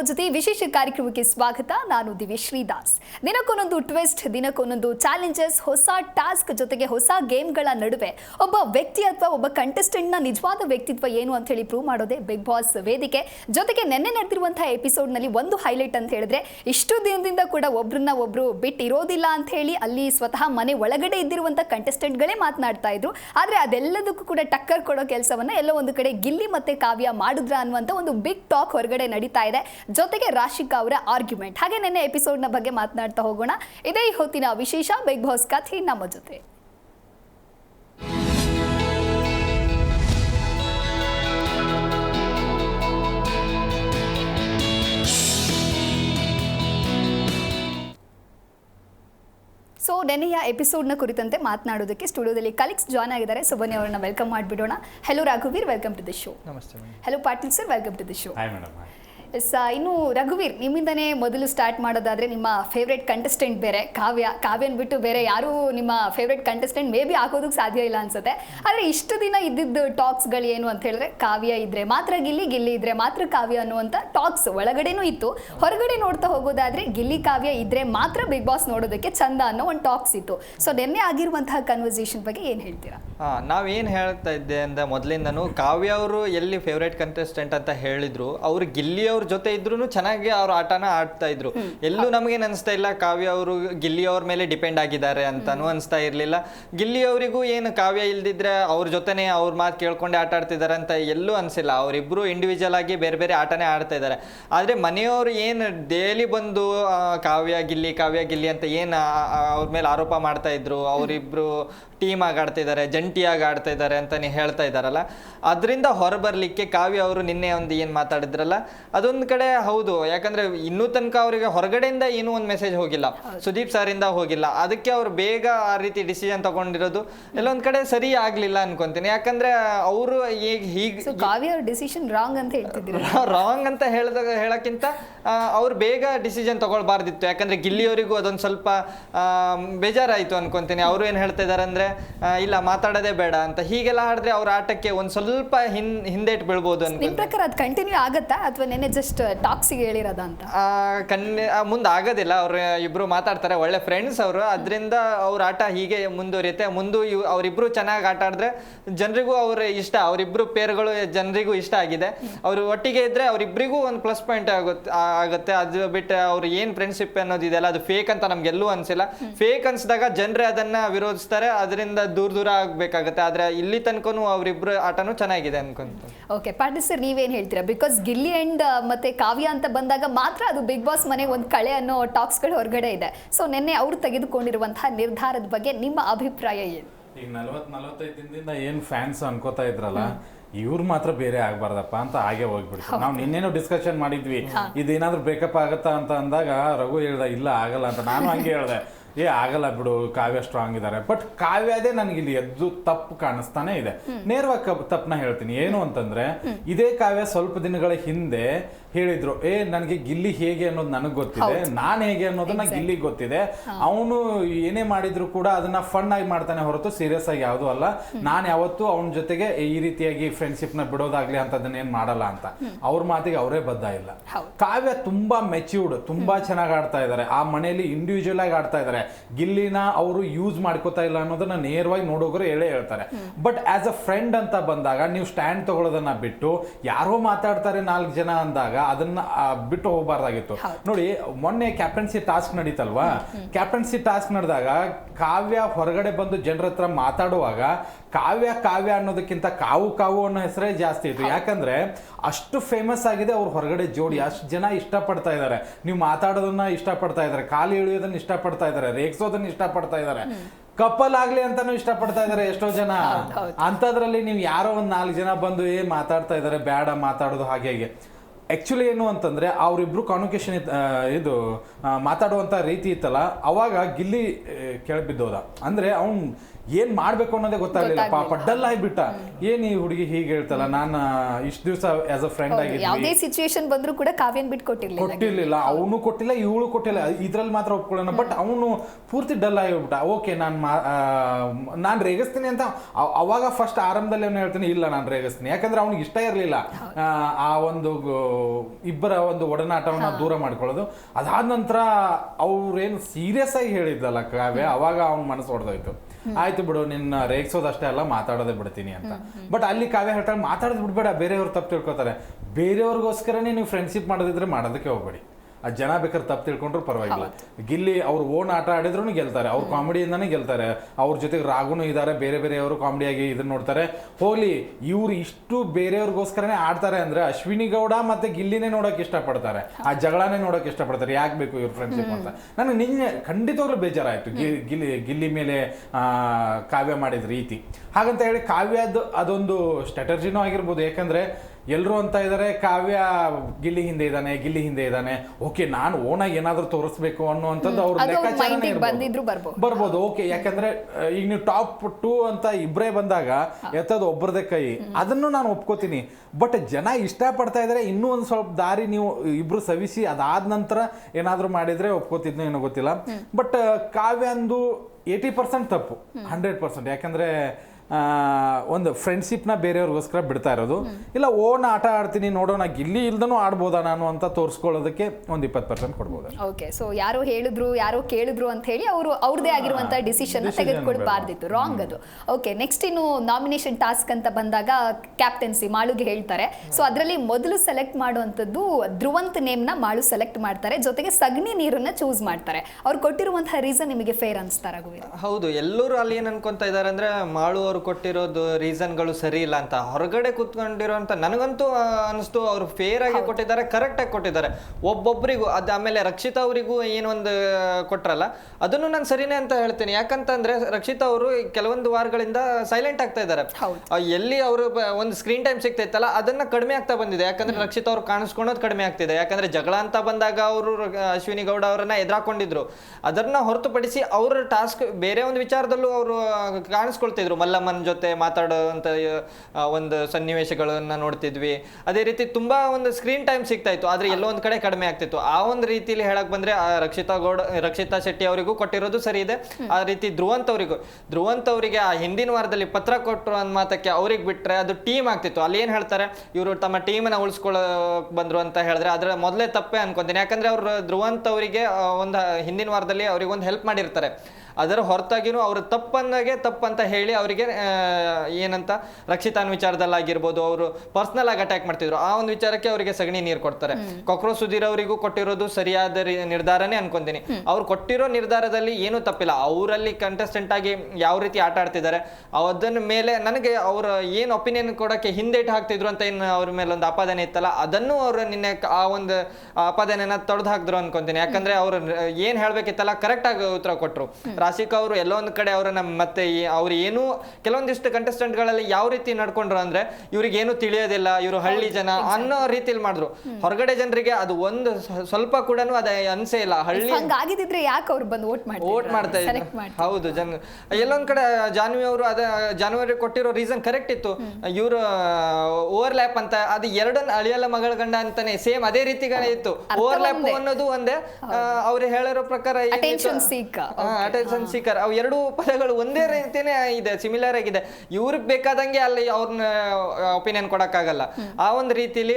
ನಮ್ಮ ಜೊತೆ ವಿಶೇಷ ಕಾರ್ಯಕ್ರಮಕ್ಕೆ ಸ್ವಾಗತ. ನಾನು ದಿವ್ಯ ಶ್ರೀದಾಸ್. ದಿನಕ್ಕೊಂದೊಂದು ಟ್ವಿಸ್ಟ್, ದಿನಕ್ಕೊಂದೊಂದು ಚಾಲೆಂಜಸ್ ಹೊಸ ಟಾಸ್ಕ್ ಜೊತೆಗೆ ಹೊಸ ಗೇಮ್ಗಳ ನಡುವೆ ಒಬ್ಬ ವ್ಯಕ್ತಿ ಅಥವಾ ಒಬ್ಬ ಕಂಟೆಸ್ಟೆಂಟ್ನ ನಿಜವಾದ ವ್ಯಕ್ತಿತ್ವ ಏನು ಅಂತ ಹೇಳಿ ಪ್ರೂವ್ ಮಾಡೋದೇ ಬಿಗ್ ಬಾಸ್ ವೇದಿಕೆ. ಜೊತೆಗೆ ನಿನ್ನೆ ನಡೆದಿರುವಂತಹ ಎಪಿಸೋಡ್ನಲ್ಲಿ ಒಂದು ಹೈಲೈಟ್ ಅಂತ ಹೇಳಿದ್ರೆ, ಇಷ್ಟು ದಿನದಿಂದ ಕೂಡ ಒಬ್ರನ್ನ ಒಬ್ರು ಬಿಟ್ಟಿರೋದಿಲ್ಲ ಅಂತ ಹೇಳಿ ಅಲ್ಲಿ ಸ್ವತಃ ಮನೆ ಒಳಗಡೆ ಇದ್ದಿರುವಂಥ ಕಂಟೆಸ್ಟೆಂಟ್ಗಳೇ ಮಾತನಾಡ್ತಾ ಇದ್ರು. ಆದರೆ ಅದೆಲ್ಲದಕ್ಕೂ ಕೂಡ ಟಕ್ಕರ್ ಕೊಡೋ ಕೆಲಸವನ್ನ ಎಲ್ಲೋ ಒಂದು ಕಡೆ ಗಿಲ್ಲಿ ಮತ್ತೆ ಕಾವ್ಯ ಮಾಡಿದ್ರ ಅನ್ನುವಂಥ ಒಂದು ಬಿಗ್ ಟಾಕ್ ಹೊರಗಡೆ ನಡೀತಾ ಇದೆ. ಜೊತೆಗೆ ರಾಶಿಕಾ ಅವರ ಆರ್ಗ್ಯುಮೆಂಟ್ ಹಾಗೆ ನೆನ್ನೆ ಎಪಿಸೋಡ್ನ ಬಗ್ಗೆ ಮಾತನಾಡ್ತಾ ಹೋಗೋಣ. ಇದೇ ಈ ಹೊತ್ತಿನ ವಿಶೇಷ ಬಿಗ್ ಬಾಸ್ ಕಥೆ ನಮ್ಮ ಜೊತೆ. ಸೊ ನೆನೆಯ ಎಪಿಸೋಡ್ನ ಕುರಿತಂತೆ ಮಾತನಾಡೋದಕ್ಕೆ ಸ್ಟುಡಿಯೋದಲ್ಲಿ ಕಲಿಕ್ಸ್ ಜಾಯ್ನ್ ಆಗಿದ್ದಾರೆ. ಸೊ ಬನ್ನಿ ಅವರನ್ನ ವೆಲ್ಕಮ್ ಮಾಡಿಬಿಡೋಣ. ಹೆಲೋ ರಾಘುವೀರ್. ವೆಲ್ಕಮ್ ಟು ದಿ ಶೋ ನಮಸ್ತೆ hello Patil sir welcome to the show yes ಇನ್ನು ರಘುವೀರ್, ನಿಮ್ಮಿಂದನೇ ಮೊದಲು ಸ್ಟಾರ್ಟ್ ಮಾಡೋದಾದ್ರೆ ನಿಮ್ಮ ಫೇವ್ರೆಟ್ ಕಂಟೆಸ್ಟೆಂಟ್ ಬೇರೆ, ಕಾವ್ಯ, ಕಾವ್ಯನ ಬಿಟ್ಟು ಬೇರೆ ಯಾರೂ ನಿಮ್ಮ ಫೇವ್ರೆಟ್ ಕಂಟೆಸ್ಟೆಂಟ್ ಮೇ ಬಿ ಆಗೋದಕ್ಕೆ ಸಾಧ್ಯ ಇಲ್ಲ ಅನ್ಸುತ್ತೆ. ಆದರೆ ಇಷ್ಟು ದಿನ ಇದ್ದಿದ್ದು ಟಾಕ್ಸ್ಗಳು ಏನು ಅಂತ ಹೇಳಿದ್ರೆ, ಕಾವ್ಯ ಇದ್ರೆ ಮಾತ್ರ ಗಿಲ್ಲಿ ಗಿಲ್ಲಿ ಇದ್ರೆ ಮಾತ್ರ ಕಾವ್ಯ ಅನ್ನುವಂಥ ಟಾಕ್ಸ್ ಒಳಗಡೆನೂ ಇತ್ತು. ಹೊರಗಡೆ ನೋಡ್ತಾ ಹೋಗೋದಾದ್ರೆ ಗಿಲ್ಲಿ, ಕಾವ್ಯ ಇದ್ರೆ ಮಾತ್ರ ಬಿಗ್ ಬಾಸ್ ನೋಡೋದಕ್ಕೆ ಚಂದ ಅನ್ನೋ ಒಂದು ಟಾಕ್ಸ್ ಇತ್ತು. ಸೊ ನಿನ್ನೆ ಆಗಿರುವಂತಹ ಕನ್ವರ್ಸೇಷನ್ ಬಗ್ಗೆ ಏನು ಹೇಳ್ತೀರಾ? ನಾವೇನು ಹೇಳ್ತಾ ಇದ್ದೆ ಅಂದ ಮೊದಲಿಂದನೂ ಕಾವ್ಯ ಅವರು ಎಲ್ಲಿ ಫೇವ್ರೇಟ್ ಕಂಟೆಸ್ಟೆಂಟ್ ಅಂತ ಹೇಳಿದ್ರು ಅವ್ರು ಗಿಲ್ಲಿ ಅವ್ರ ಜೊತೆ ಇದ್ರು ಚೆನ್ನಾಗಿ ಅವ್ರ ಆಟನ ಆಡ್ತಾ ಇದ್ರು. ಎಲ್ಲೂ ನಮಗೇನು ಅನಿಸ್ತಾ ಇಲ್ಲ ಕಾವ್ಯ ಅವರು ಗಿಲ್ಲಿ ಅವ್ರ ಮೇಲೆ ಡಿಪೆಂಡ್ ಆಗಿದ್ದಾರೆ ಅಂತನೂ ಅನಿಸ್ತಾ ಇರಲಿಲ್ಲ. ಗಿಲ್ಲಿ ಅವರಿಗೂ ಏನು ಕಾವ್ಯ ಇಲ್ದಿದ್ರೆ ಅವ್ರ ಜೊತೆನೇ ಅವ್ರ ಮಾತು ಕೇಳ್ಕೊಂಡೆ ಆಟ ಆಡ್ತಿದ್ದಾರೆ ಅಂತ ಎಲ್ಲೂ ಅನಿಸಿಲ್ಲ. ಅವರಿಬ್ಬರು ಇಂಡಿವಿಜುವಲ್ ಆಗಿ ಬೇರೆ ಬೇರೆ ಆಟನೇ ಆಡ್ತಾ ಇದ್ದಾರೆ ಆದರೆ ಮನೆಯವರು ಏನು ಡೈಲಿ ಬಂದು ಕಾವ್ಯ ಗಿಲ್ಲಿ ಕಾವ್ಯ ಗಿಲ್ಲಿ ಅಂತ ಏನು ಅವ್ರ ಮೇಲೆ ಆರೋಪ ಮಾಡ್ತಾ ಇದ್ರು ಅವರಿಬ್ರು ಟೀಮ್ ಆಗಿ ಆಡ್ತಾ ಇದ್ದಾರೆ ಜಂಟಿಯಾಗಿ ಆಡ್ತಾ ಇದ್ದಾರೆ ಅಂತ ನೀವು ಹೇಳ್ತಾ ಇದ್ದಾರಲ್ಲ? ಅದರಿಂದ ಹೊರಬರಲಿಕ್ಕೆ ಕಾವ್ಯ ಅವರು ನಿನ್ನೆ ಒಂದು ಏನು ಮಾತಾಡಿದ್ರಲ್ಲ? ಅದೊಂದು ಕಡೆ ಹೌದು. ಯಾಕಂದರೆ ಇನ್ನೂ ತನಕ ಅವರಿಗೆ ಹೊರಗಡೆಯಿಂದ ಏನೂ ಒಂದು ಮೆಸೇಜ್ ಹೋಗಿಲ್ಲ. ಸುದೀಪ್ ಸರಿಂದ ಹೋಗಿಲ್ಲ. ಅದಕ್ಕೆ ಅವರು ಬೇಗ ಆ ರೀತಿ ಡಿಸಿಷನ್ ತಗೊಂಡಿರೋದು ಎಲ್ಲೊಂದು ಕಡೆ ಸರಿ ಆಗಲಿಲ್ಲ ಅನ್ಕೊಂತೀನಿ. ಯಾಕಂದರೆ ಅವರು ಈಗ ಹೀಗೆ ಕಾವ್ಯ ಅವ್ರ ಡಿಸಿಷನ್ ರಾಂಗ್ ಅಂತ ಹೇಳ್ತಿದ್ರು ರಾಂಗ್ ಅಂತ ಹೇಳ್ದಾಗ ಹೇಳೋಕ್ಕಿಂತ ಅವ್ರು ಬೇಗ ಡಿಸಿಷನ್ ತಗೊಳ್ಬಾರ್ದಿತ್ತು. ಯಾಕಂದರೆ ಗಿಲ್ಲಿಯವರಿಗೂ ಅದೊಂದು ಸ್ವಲ್ಪ ಬೇಜಾರಾಯಿತು ಅನ್ಕೊಂತೀನಿ. ಅವರು ಏನು ಹೇಳ್ತಾ ಇದ್ದಾರೆ ಅಂದ್ರೆ ಇಲ್ಲ ಮಾತಾಡೋದೇ ಬೇಡ ಅಂತ ಹೀಗೆಲ್ಲ ಆಡಿದ್ರೆ ಅವ್ರ ಆಟಕ್ಕೆ ಒಂದ್ ಸ್ವಲ್ಪ ಹಿನ್ ಹಿಂದೇಟ್ ಬೀಳ್ಬೋದು ಅಂತ ಪ್ರಕಾರ ಅದು ಕಂಟಿನ್ಯೂ ಆಗುತ್ತಾ ಅಥವಾ ನೆನ್ನೆ ಜಸ್ಟ್ ಟಾಕ್ಸಿಗೆ ಹೇಳಿರೋದ ಅಂತ? ಮುಂದೆ ಆಗೋದಿಲ್ಲ. ಅವ್ರ ಇಬ್ರು ಮಾತಾಡ್ತಾರೆ ಒಳ್ಳೆ ಫ್ರೆಂಡ್ಸ್ ಅವರು. ಅದರಿಂದ ಅವ್ರ ಆಟ ಹೀಗೆ ಮುಂದುವರಿಯುತ್ತೆ. ಮುಂದೆ ಇವ್ ಅವರಿಬ್ರು ಚೆನ್ನಾಗಿ ಆಟ ಆಡಿದ್ರೆ ಜನರಿಗೂ ಅವ್ರ ಇಷ್ಟ. ಅವರಿಬ್ರು ಪೇರ್ಗಳು ಜನರಿಗೂ ಇಷ್ಟ ಆಗಿದೆ. ಅವರು ಒಟ್ಟಿಗೆ ಇದ್ರೆ ಅವರಿಬ್ಬರಿಗೂ ಒಂದು ಪ್ಲಸ್ ಪಾಯಿಂಟ್ ಆಗುತ್ತೆ ಆಗುತ್ತೆ. ಅದು ಬಿಟ್ಟು ಅವ್ರು ಏನು ಫ್ರೆಂಡ್ಶಿಪ್ ಅನ್ನೋದು ಇದೆಯಲ್ಲ ಅದು ಫೇಕ್ ಅಂತ ನಮ್ಗೆಲ್ಲೂ ಅನ್ಸಿಲ್ಲ. ಫೇಕ್ ಅನ್ಸಿದಾಗ ಜನರೇ ಅದನ್ನ ವಿರೋಧಿಸ್ತಾರೆ. ಅದರಿಂದ ದೂರ ದೂರ ಆಗ್ಬೇಕಾಗತ್ತೆ. ಆದ್ರೆ ಇಲ್ಲಿ ತನಕನೂ ಅವರಿಬ್ರು ಆಟನೂ ಚೆನ್ನಾಗಿದೆ ಅನ್ಕೊಂತ. ಓಕೆ ಪಾಟೀಲ್ ಸರ್ ನೀವೇನ್ ಹೇಳ್ತೀರಾ? ಬಿಕಾಸ್ ಗಿಲ್ಲಿ ಅಂಡ್ ಮತ್ತೆ ಕಾವ್ಯ ಅಂತ ಬಂದಾಗ ಮಾತ್ರ ಅದು ಬಿಗ್ ಬಾಸ್ ಮನೆ ಒಂದು ಕಳೆ ಅನ್ನೋ ಟಾಕ್ಸ್ಗಳು ಹೊರಗಡೆ ಇದೆ. ಸೊ ನಿನ್ನೆ ಅವ್ರು ತೆಗೆದುಕೊಂಡಿರುವಂತಹ ನಿರ್ಧಾರದ ಬಗ್ಗೆ ನಿಮ್ಮ ಅಭಿಪ್ರಾಯ ಏನು? ಈಗ ನಲ್ವತ್ ನಲವತ್ತೈದು ದಿನದಿಂದ ಏನ್ ಫ್ಯಾನ್ಸ್ ಅನ್ಕೋತಾ ಇದ್ರಲ್ಲ ಇವ್ರು ಮಾತ್ರ ಬೇರೆ ಆಗ್ಬಾರ್ದಪ್ಪ ಅಂತ ಹಾಗೆ ಹೋಗ್ಬಿಡ್ತು. ನಾವು ನಿನ್ನೇನು ಡಿಸ್ಕಷನ್ ಮಾಡಿದ್ವಿ. ಇದೇನಾದ್ರೂ ಬ್ರೇಕಪ್ ಆಗತ್ತಾ ಅಂತ ಅಂದಾಗ ರಘು ಹೇಳ್ದ ಇಲ್ಲ ಆಗಲ್ಲ ಅಂತ ನಾನು ಹಂಗೆ ಹೇಳ್ದೆ. ಏ ಆಗಲ್ಲ ಬಿಡು ಕಾವ್ಯ ಸ್ಟ್ರಾಂಗ್ ಇದ್ದಾರೆ ಬಟ್ ಕಾವ್ಯದೇ ನನಗೆ ಇಲ್ಲಿ ಎದ್ದು ತಪ್ಪು ಕಾಣಿಸ್ತಾನೆ ಇದೆ. ನೇರವಾಗಿ ತಪ್ಪನ ಹೇಳ್ತೀನಿ. ಏನು ಅಂತಂದ್ರೆ ಇದೇ ಕಾವ್ಯ ಸ್ವಲ್ಪ ದಿನಗಳ ಹಿಂದೆ ಹೇಳಿದ್ರು ಏ ನನಗೆ ಗಿಲ್ಲಿ ಹೇಗೆ ಅನ್ನೋದು ನನಗೆ ಗೊತ್ತಿದೆ ನಾನು ಹೇಗೆ ಅನ್ನೋದನ್ನ ಗಿಲ್ಲಿ ಗೊತ್ತಿದೆ. ಅವನು ಏನೇ ಮಾಡಿದ್ರು ಕೂಡ ಅದನ್ನ ಫನ್ ಆಗಿ ಮಾಡ್ತಾನೆ ಹೊರತು ಸೀರಿಯಸ್ ಆಗಿ ಯಾವುದು ಅಲ್ಲ. ನಾನು ಯಾವತ್ತೂ ಅವನ ಜೊತೆಗೆ ಈ ರೀತಿಯಾಗಿ ಫ್ರೆಂಡ್ಶಿಪ್ನ ಬಿಡೋದಾಗ್ಲಿ ಅಂತದನ್ನ ಏನ್ ಮಾಡಲ್ಲ ಅಂತ. ಅವ್ರ ಮಾತಿಗೆ ಅವರೇ ಬದ್ಧ ಇಲ್ಲ. ಕಾವ್ಯ ತುಂಬಾ ಮೆಚ್ಯೂರ್ಡ್ ತುಂಬಾ ಚೆನ್ನಾಗಿ ಆಡ್ತಾ ಇದ್ದಾರೆ ಆ ಮನೆಯಲ್ಲಿ ಇಂಡಿವಿಜುವಲ್ ಆಗಿ ಆಡ್ತಾ ಇದ್ದಾರೆ ಗಿಲ್ಲಿನ ಅವರು ಯೂಸ್ ಮಾಡ್ಕೋತಾ ಇಲ್ಲ ಅನ್ನೋದನ್ನ ನೇರವಾಗಿ ನೋಡೋಗರು ಹೇಳೇ ಹೇಳ್ತಾರೆ. ಬಟ್ ಆಸ್ ಅ ಫ್ರೆಂಡ್ ಅಂತ ಬಂದಾಗ ನೀವು ಸ್ಟ್ಯಾಂಡ್ ತಗೊಳ್ಳೋದನ್ನ ಬಿಟ್ಟು ಯಾರೋ ಮಾತಾಡ್ತಾರೆ ನಾಲ್ಕು ಜನ ಅಂದಾಗ ಅದನ್ನ ಬಿಟ್ಟು ಹೋಗಬಾರ್ದಾಗಿತ್ತು. ನೋಡಿ ಮೊನ್ನೆ ಕ್ಯಾಪ್ಟನ್ಸಿ ಟಾಸ್ಕ್ ನಡೀತಲ್ವಾ? ಕ್ಯಾಪ್ಟನ್ಸಿ ಟಾಸ್ಕ್ ನಡೆದಾಗ ಕಾವ್ಯ ಹೊರಗಡೆ ಬಂದು ಜನರ ಹತ್ರ ಮಾತಾಡುವಾಗ ಕಾವ್ಯ ಕಾವ್ಯ ಅನ್ನೋದಕ್ಕಿಂತ ಕಾವು ಕಾವು ಅನ್ನೋ ಹೆಸರೇ ಜಾಸ್ತಿ ಇತ್ತು. ಯಾಕಂದ್ರೆ ಅಷ್ಟು ಫೇಮಸ್ ಆಗಿದೆ ಅವ್ರು ಹೊರಗಡೆ ಜೋಡಿ. ಅಷ್ಟು ಜನ ಇಷ್ಟಪಡ್ತಾ ಇದ್ದಾರೆ ನೀವು ಮಾತಾಡೋದನ್ನ ಇಷ್ಟಪಡ್ತಾ ಇದ್ದಾರೆ ಕಾಲು ಇಳಿಯೋದನ್ನ ಇಷ್ಟಪಡ್ತಾ ಇದ್ದಾರೆ ಇಷ್ಟ ಇಷ್ಟಪಡ್ತಾ ಇದ್ದಾರೆ ಕಪಲ್ ಆಗ್ಲಿ ಅಂತಾನು ಇಷ್ಟಪಡ್ತಾ ಇದಾರೆ ಎಷ್ಟೋ ಜನ. ಅಂತದ್ರಲ್ಲಿ ನೀವು ಯಾರೋ ಒಂದ್ ನಾಲ್ಕು ಜನ ಬಂದು ಏ ಮಾತಾಡ್ತಾ ಇದಾರೆ ಬೇಡ ಮಾತಾಡೋದು ಹಾಗೆ. ಹೀಗೆ ಆಕ್ಚುಲಿ ಏನು ಅಂತಂದ್ರೆ, ಅವರಿಬ್ರು ಕಾನ್ವಕೇಶನ್ ಇದು ಮಾತಾಡುವಂಥ ರೀತಿ ಇತ್ತಲ್ಲ, ಅವಾಗ ಗಿಲ್ಲಿ ಕೆಳಬಿದ್ದೋದ ಅಂದ್ರೆ ಅವ್ನು ಏನ್ ಮಾಡ್ಬೇಕು ಅನ್ನೋದೇ ಗೊತ್ತಾಗ್ಲಿಲ್ಲ. ಪಾಪ ಡಲ್ ಆಗಿಬಿಟ್ಟ. ಏನ್ ಈ ಹುಡುಗಿ ಹೀಗೆ ಹೇಳ್ತಲ್ಲ? ನಾನು ಇಷ್ಟ ದಿವಸ ಆಸ್ ಅ ಫ್ರೆಂಡ್ ಆಗಿ ಯಾವುದೇ ಸಿಚುವೇಶನ್ ಬಂದ್ರೂ ಕೂಡ ಕಾವ್ಯನ್ ಬಿಟ್ಟು ಕೊಟ್ಟಿರ್ಲಿಲ್ಲ ಕೊಟ್ಟಿರ್ಲಿಲ್ಲ. ಅವನು ಕೊಟ್ಟಿಲ್ಲ ಇವಳು ಕೊಟ್ಟಿಲ್ಲ. ಇದ್ರಲ್ಲಿ ಮಾತ್ರ ಒಪ್ಕೊಳ್ಳೋಣ. ಬಟ್ ಅವನು ಪೂರ್ತಿ ಡಲ್ ಆಗಿಬಿಟ್ಟ ಓಕೆ ನಾನು ನಾನು ರೇಗಿಸ್ತೀನಿ ಅಂತ ಅವ್- ಅವಾಗ ಫಸ್ಟ್ ಆರಂಭದಲ್ಲಿ ಅವನು ಹೇಳ್ತೀನಿ ಇಲ್ಲ ನಾನು ರೇಗಿಸ್ತೀನಿ. ಯಾಕಂದ್ರೆ ಅವ್ನಿಗೆ ಇಷ್ಟ ಇರಲಿಲ್ಲ. ಆ ಒಂದು ಗೋ- ಇಬ್ಬರ ಒಂದು ಒಡನಾಟವನ್ನ ದೂರ ಮಾಡ್ಕೊಳ್ಳೋದು. ಅದಾದ ನಂತರ ಅವ್ರೇನು ಸೀರಿಯಸ್ ಆಗಿ ಹೇಳಿದ್ದಲ್ಲ ಕಾವ್ಯ? ಅವಾಗ ಅವ್ನ ಮನಸ್ಸು ಹೊಡೆದೋಯ್ತು ಆಯ್ತು ಬಿಡು ನಿನ್ನ ರೇಗಿಸೋದಷ್ಟೇ ಅಲ್ಲ ಮಾತಾಡೋದೇ ಬಿಡ್ತೀನಿ ಅಂತ. ಬಟ್ ಅಲ್ಲಿ ಕಾವ್ಯ ಹೇಳ್ತಾಳೆ ಮಾತಾಡೋದು ಬಿಡ್ಬೇಡ ಬೇರೆಯವ್ರು ತಪ್ಪು ತಿಳ್ಕೊತಾರೆ. ಬೇರೆಯವ್ರಿಗೋಸ್ಕರನೇ ನೀವು ಫ್ರೆಂಡ್ಶಿಪ್ ಮಾಡೋದಿದ್ರೆ ಮಾಡೋದಕ್ಕೆ ಹೋಗ್ಬೇಡಿ. ಆ ಜನ ಬೇಕಾದ್ರೆ ತಪ್ಪು ತಿಳ್ಕೊಂಡ್ರು ಪರವಾಗಿಲ್ಲ. ಗಿಲ್ಲಿ ಅವ್ರು ಓನ್ ಆಟ ಆಡಿದ್ರು ಗೆಲ್ತಾರೆ. ಅವ್ರ ಕಾಮಿಡಿಯಿಂದನೇ ಗೆಲ್ತಾರೆ. ಅವ್ರ ಜೊತೆಗೆ ರಾಗುನು ಇದ್ದಾರೆ ಬೇರೆ ಬೇರೆಯವರು ಕಾಮಿಡಿಯಾಗಿ ಇದನ್ನ ನೋಡ್ತಾರೆ. ಹೋಲಿ ಇವ್ರು ಇಷ್ಟು ಬೇರೆಯವ್ರಿಗೋಸ್ಕರನೇ ಆಡ್ತಾರೆ ಅಂದ್ರೆ ಅಶ್ವಿನಿ ಗೌಡ ಮತ್ತೆ ಗಿಲ್ಲಿನೇ ನೋಡಕ್ ಇಷ್ಟಪಡ್ತಾರೆ. ಆ ಜಗಳನೇ ನೋಡಕ್ ಇಷ್ಟಪಡ್ತಾರೆ. ಯಾಕೆ ಬೇಕು ಇವ್ರ ಫ್ರೆಂಡ್ಶಿಪ್ ಅಂತ? ನನಗೆ ನಿನ್ನೆ ಖಂಡಿತವಾಗ್ಲೂ ಬೇಜಾರಾಯ್ತು. ಗಿ- ಗಿಲ್ಲಿ ಗಿಲ್ಲಿ ಮೇಲೆ ಕಾವ್ಯ ಮಾಡಿದ ರೀತಿ. ಹಾಗಂತ ಹೇಳಿ ಕಾವ್ಯದ ಅದೊಂದು ಸ್ಟ್ರಾಟಜಿನೂ ಆಗಿರ್ಬೋದು. ಯಾಕಂದ್ರೆ ಎಲ್ಲರೂ ಅಂತ ಇದ್ದಾರೆ ಕಾವ್ಯ ಗಿಲ್ಲಿ ಹಿಂದೆ ಇದ್ದಾನೆ ಗಿಲ್ಲಿ ಹಿಂದೆ ಇದ್ದಾನೆ ಓಕೆ ನಾನು ಓನಾಗಿ ಏನಾದ್ರೂ ತೋರಿಸ್ಬೇಕು ಅನ್ನುವಂಥದ್ದು ಅವ್ರ ಲೆಕ್ಕಾಚಾರ ಬರ್ಬೋದು. ಓಕೆ. ಯಾಕಂದ್ರೆ ಈಗ ನೀವು ಟಾಪ್ ಟೂ ಅಂತ ಇಬ್ಬರೇ ಬಂದಾಗ ಎತ್ತದು ಒಬ್ಬರದೇ ಕೈ. ಅದನ್ನು ನಾನು ಒಪ್ಕೋತೀನಿ. ಬಟ್ ಜನ ಇಷ್ಟಪಡ್ತಾ ಇದ್ದಾರೆ ಇನ್ನೂ ಒಂದು ಸ್ವಲ್ಪ ದಾರಿ ನೀವು ಇಬ್ರು ಸವಿಸಿ ಅದಾದ ನಂತರ ಏನಾದರೂ ಮಾಡಿದ್ರೆ ಒಪ್ಕೋತಿದ್ನೋ ಏನೋ ಗೊತ್ತಿಲ್ಲ. ಬಟ್ ಕಾವ್ಯ ಅಂದು ಏಯ್ಟಿ ಪರ್ಸೆಂಟ್ ತಪ್ಪು. ಹಂಡ್ರೆಡ್ ಪರ್ಸೆಂಟ್ ಯಾಕಂದ್ರೆ ಒಂದು ಫ್ರೆಂಡ್ಶಿಪ್ನ ಬೇರೆಯವ್ರಿಗೋಸ್ಕರ ಬಿಡ್ತಾ ಇರೋದು. ಇಲ್ಲ ಓನ್ ಆಟ ಆಡ್ತೀನಿ ನೋಡೋಣ ಇಲ್ಲಿ ಇಲ್ದನೂ ಆಡ್ಬೋದಾ ನಾನು ಅಂತ ತೋರಿಸ್ಕೊಳ್ಳೋದಕ್ಕೆ ಒಂದು ಇಪ್ಪತ್ತು ಪರ್ಸೆಂಟ್ ಕೊಡ್ಬೋದು. ಓಕೆ ಸೊ ಯಾರೋ ಹೇಳಿದ್ರು ಯಾರೋ ಕೇಳಿದ್ರು ಅಂತ ಹೇಳಿ ಅವರು ಅವ್ರದೇ ಆಗಿರುವಂಥ ಡಿಸಿಷನ್ ತೆಗೆದುಕೊಳ್ಬಾರ್ದಿತ್ತು ರಾಂಗ್ ಅದು. ಓಕೆ ನೆಕ್ಸ್ಟ್ ಇನ್ನು ನಾಮಿನೇಷನ್ ಟಾಸ್ಕ್ ಅಂತ ಬಂದಾಗ ಕ್ಯಾಪ್ಟನ್ಸಿ ಮಾಳುಗೆ ಹೇಳ್ತಾರೆ. ಸೊ ಅದರಲ್ಲಿ ಮೊದಲು ಸೆಲೆಕ್ಟ್ ಮಾಡುವಂಥದ್ದು ಧ್ರುವಂತ್ ನೇಮ್ನ ಮಾಳು ಸೆಲೆಕ್ಟ್ ಮಾಡ್ತಾರೆ. ಜೊತೆಗೆ ಸಗಣಿ ನೀರನ್ನ ಚೂಸ್ ಮಾಡ್ತಾರೆ. ಅವ್ರು ಕೊಟ್ಟಿರುವಂತಹ ರೀಸನ್ ನಿಮಗೆ ಫೇರ್ ಅನ್ಸ್ತಾರೆ ಹೌದು ಎಲ್ಲರೂ ಅಲ್ಲಿ ಏನ್ ಅನ್ಕೊಂತ ಇದಾರೆ ಅಂದ್ರೆ ಮಾಳು ಅವ್ರು ಕೊಟ್ಟಿರೋದು ರೀಸನ್ಗಳು ಸರಿ ಇಲ್ಲ ಅಂತ ಹೊರಗಡೆ ಕೂತ್ಕೊಂಡಿರೋಂತ ನನಗಂತೂ ಅನಿಸ್ತು. ಅವರು ಫೇರ್ ಆಗಿ ಕೊಟ್ಟಿದ್ದಾರೆ ಕರೆಕ್ಟ್ ಆಗಿ ಕೊಟ್ಟಿದ್ದಾರೆ. ಒಬ್ಬೊಬ್ಬರಿಗೂ ಅದು ಆಮೇಲೆ ರಕ್ಷಿತಾ ಅವರಿಗೂ ಏನೊಂದು ಕೊಟ್ಟರಲ್ಲ ಅದನ್ನು ನಾನು ಸರಿನೇ ಅಂತ ಹೇಳ್ತೀನಿ. ಯಾಕಂತಂದ್ರೆ ರಕ್ಷಿತಾ ಅವರು ಕೆಲವೊಂದು ವಾರಗಳಿಂದ ಸೈಲೆಂಟ್ ಆಗ್ತಾ ಇದ್ದಾರೆ. ಎಲ್ಲಿ ಅವರು ಒಂದು ಸ್ಕ್ರೀನ್ ಟೈಮ್ ಸಿಗ್ತೈತಲ್ಲ ಅದನ್ನ ಕಡಿಮೆ ಆಗ್ತಾ ಬಂದಿದೆ. ಯಾಕಂದ್ರೆ ರಕ್ಷಿತಾ ಅವರು ಕಾಣಿಸ್ಕೊಳೋದು ಕಡಿಮೆ ಆಗ್ತಿದೆ. ಯಾಕಂದ್ರೆ ಜಗಳ ಅಂತ ಬಂದಾಗ ಅವರು ಅಶ್ವಿನಿ ಗೌಡ ಅವರನ್ನ ಎದುರಾಕೊಂಡಿದ್ರು. ಅದನ್ನ ಹೊರತುಪಡಿಸಿ ಅವರ ಟಾಸ್ಕ್ ಬೇರೆ ಒಂದು ವಿಚಾರದಲ್ಲೂ ಅವರು ಕಾಣಿಸ್ಕೊಳ್ತಿದ್ರು. ಮಲ್ಲಮ್ಮನ ಜೊತೆ ಮಾತಾಡುವಂಥ ಒಂದು ಸನ್ನಿವೇಶಗಳನ್ನು ನೋಡ್ತಿದ್ವಿ. ಅದೇ ರೀತಿ ತುಂಬಾ ಒಂದು ಸ್ಕ್ರೀನ್ ಟೈಮ್ ಸಿಗ್ತಾ ಇತ್ತು. ಆದ್ರೆ ಎಲ್ಲೋ ಒಂದ್ ಕಡೆ ಕಡಿಮೆ ಆಗ್ತಿತ್ತು. ಆ ಒಂದು ರೀತಿಲಿ ಹೇಳಕ್ ಬಂದ್ರೆ ಆ ರಕ್ಷಿತಾ ಗೌಡ ರಕ್ಷಿತಾ ಶೆಟ್ಟಿ ಅವರಿಗೂ ಕೊಟ್ಟಿರೋದು ಸರಿ ಇದೆ. ಆ ರೀತಿ ಧ್ರುವಂತ್ ಅವರಿಗೂ ಧ್ರುವಂತ್ ಅವರಿಗೆ ಆ ಹಿಂದಿನ ವಾರದಲ್ಲಿ ಪತ್ರ ಕೊಟ್ಟರು ಅನ್ನ ಮಾತಕ್ಕೆ ಅವ್ರಿಗೆ ಬಿಟ್ರೆ ಅದು ಟೀಮ್ ಆಗ್ತಿತ್ತು. ಅಲ್ಲಿ ಏನು ಹೇಳ್ತಾರೆ ಇವರು ತಮ್ಮ ಟೀಮನ್ನ ಉಳಿಸ್ಕೊಳ್ಳೋ ಬಂದರು ಅಂತ ಹೇಳಿದ್ರೆ ಅದ್ರ ಮೊದಲೇ ತಪ್ಪೇ ಅನ್ಕೊಂತೀನಿ. ಯಾಕಂದ್ರೆ ಅವರು ಧ್ರುವಂತ್ ಅವರಿಗೆ ಒಂದು ಹಿಂದಿನ ವಾರದಲ್ಲಿ ಅವ್ರಿಗೆ ಒಂದು ಹೆಲ್ಪ್ ಮಾಡಿರ್ತಾರೆ. ಅದರ ಹೊರತಾಗಿನೂ ಅವರು ತಪ್ಪನ್ನಾಗೆ ತಪ್ಪಂತ ಹೇಳಿ ಅವರಿಗೆ ಏನಂತ ರಕ್ಷಿತಾನ್ ವಿಚಾರದಲ್ಲಾಗಿರ್ಬೋದು ಅವರು ಪರ್ಸನಲ್ ಆಗಿ ಅಟ್ಯಾಕ್ ಮಾಡ್ತಿದ್ರು. ಆ ಒಂದು ವಿಚಾರಕ್ಕೆ ಅವರಿಗೆ ಸಗಣಿ ನೀರು ಕೊಡ್ತಾರೆ. ಕೊಕ್ರೋ ಸುಧೀರ್ ಅವರಿಗೂ ಕೊಟ್ಟಿರೋದು ಸರಿಯಾದ ನಿರ್ಧಾರನೇ ಅನ್ಕೊಂತೀನಿ. ಅವ್ರು ಕೊಟ್ಟಿರೋ ನಿರ್ಧಾರದಲ್ಲಿ ಏನೂ ತಪ್ಪಿಲ್ಲ. ಅವರಲ್ಲಿ ಕಂಟೆಸ್ಟೆಂಟ್ ಆಗಿ ಯಾವ ರೀತಿ ಆಟ ಆಡ್ತಿದ್ದಾರೆ ಅದನ್ನ ಮೇಲೆ ನನಗೆ ಅವ್ರ ಏನು ಒಪಿನಿಯನ್ ಕೊಡಕ್ಕೆ ಹಿಂದೇಟ್ ಹಾಕ್ತಿದ್ರು ಅಂತ ಏನು ಅವ್ರ ಮೇಲೆ ಒಂದು ಆಪಾದನೆ ಇತ್ತಲ್ಲ ಅದನ್ನು ಅವರು ನಿನ್ನೆ ಆ ಒಂದು ಆಪಾದನೆನ ತೊಡೆದು ಹಾಕಿದ್ರು ಅನ್ಕೊಂತೀನಿ. ಯಾಕಂದ್ರೆ ಅವ್ರು ಏನ್ ಹೇಳ್ಬೇಕಿತ್ತಲ್ಲ ಕರೆಕ್ಟ್ ಆಗಿ ಉತ್ತರ ಕೊಟ್ರು. ರಾಶಿಕಾ ಅವರು ಎಲ್ಲೋ ಕಡೆ ಕಡೆ ನಮ್ಮ ಮತ್ತೆ ಅವ್ರು ಏನು ಕೆಲವೊಂದಿಷ್ಟು ಕಂಟೆಸ್ಟೆಂಟ್ಗಳಲ್ಲಿ ಯಾವ ರೀತಿ ನಡ್ಕೊಂಡ್ರು ಅಂದ್ರೆ ಇವ್ರಿಗೆ ಏನು ತಿಳಿಯೋದಿಲ್ಲ ಇವರು ಹಳ್ಳಿ ಜನ ಅನ್ನೋ ರೀತಿಲಿ ಮಾಡಿದ್ರು. ಹೊರಗಡೆ ಜನರಿಗೆ ಅದು ಒಂದು ಸ್ವಲ್ಪ ಕೂಡ ಅದ ಅನ್ಸೇ ಇಲ್ಲ. ಹಳ್ಳಿ ಹಂಗಾಗಿದ್ರೆ ಯಾಕೆ ಅವ್ರು ಬಂದು ವೋಟ್ ಮಾಡಿ ವೋಟ್ ಮಾಡ್ತಾ ಇದ್ರು. ಹೌದು ಜನ ಎಲ್ಲೊಂದ್ ಕಡೆ ಜಾನ್ವಿ ಅವರು ಅದ ಜಾನ್ವರಿ ಕೊಟ್ಟಿರೋ ರೀಸನ್ ಕರೆಕ್ಟ್ ಇತ್ತು. ಇವರು ಓವರ್ಲ್ಯಾಪ್ ಅಂತ ಅದು ಎರಡನ್ ಅಳಿಯಲ್ಲ ಮಗಳ ಗಂಡ ಅಂತಾನೆ ಸೇಮ್ ಅದೇ ರೀತಿಗಳೇ ಇತ್ತು. ಓವರ್ಲ್ಯಾಪ್ ಅನ್ನೋದು ಒಂದೇ ಅವ್ರು ಹೇಳಿರೋ ಪ್ರಕಾರ Attention ಸಿಕರ್ ಅವು ಎರಡು ಪದಗಳು ಒಂದೇ ರೀತಿನೇ ಇದೆ ಸಿಮಿಲರ್ ಆಗಿದೆ. ಇವ್ರಿಗೆ ಬೇಕಾದಂಗೆ ಅಲ್ಲಿ ಅವ್ರನ್ನ ಒಪಿನಿಯನ್ ಕೊಡಕ್ಕಾಗಲ್ಲ. ಆ ಒಂದು ರೀತಿಲಿ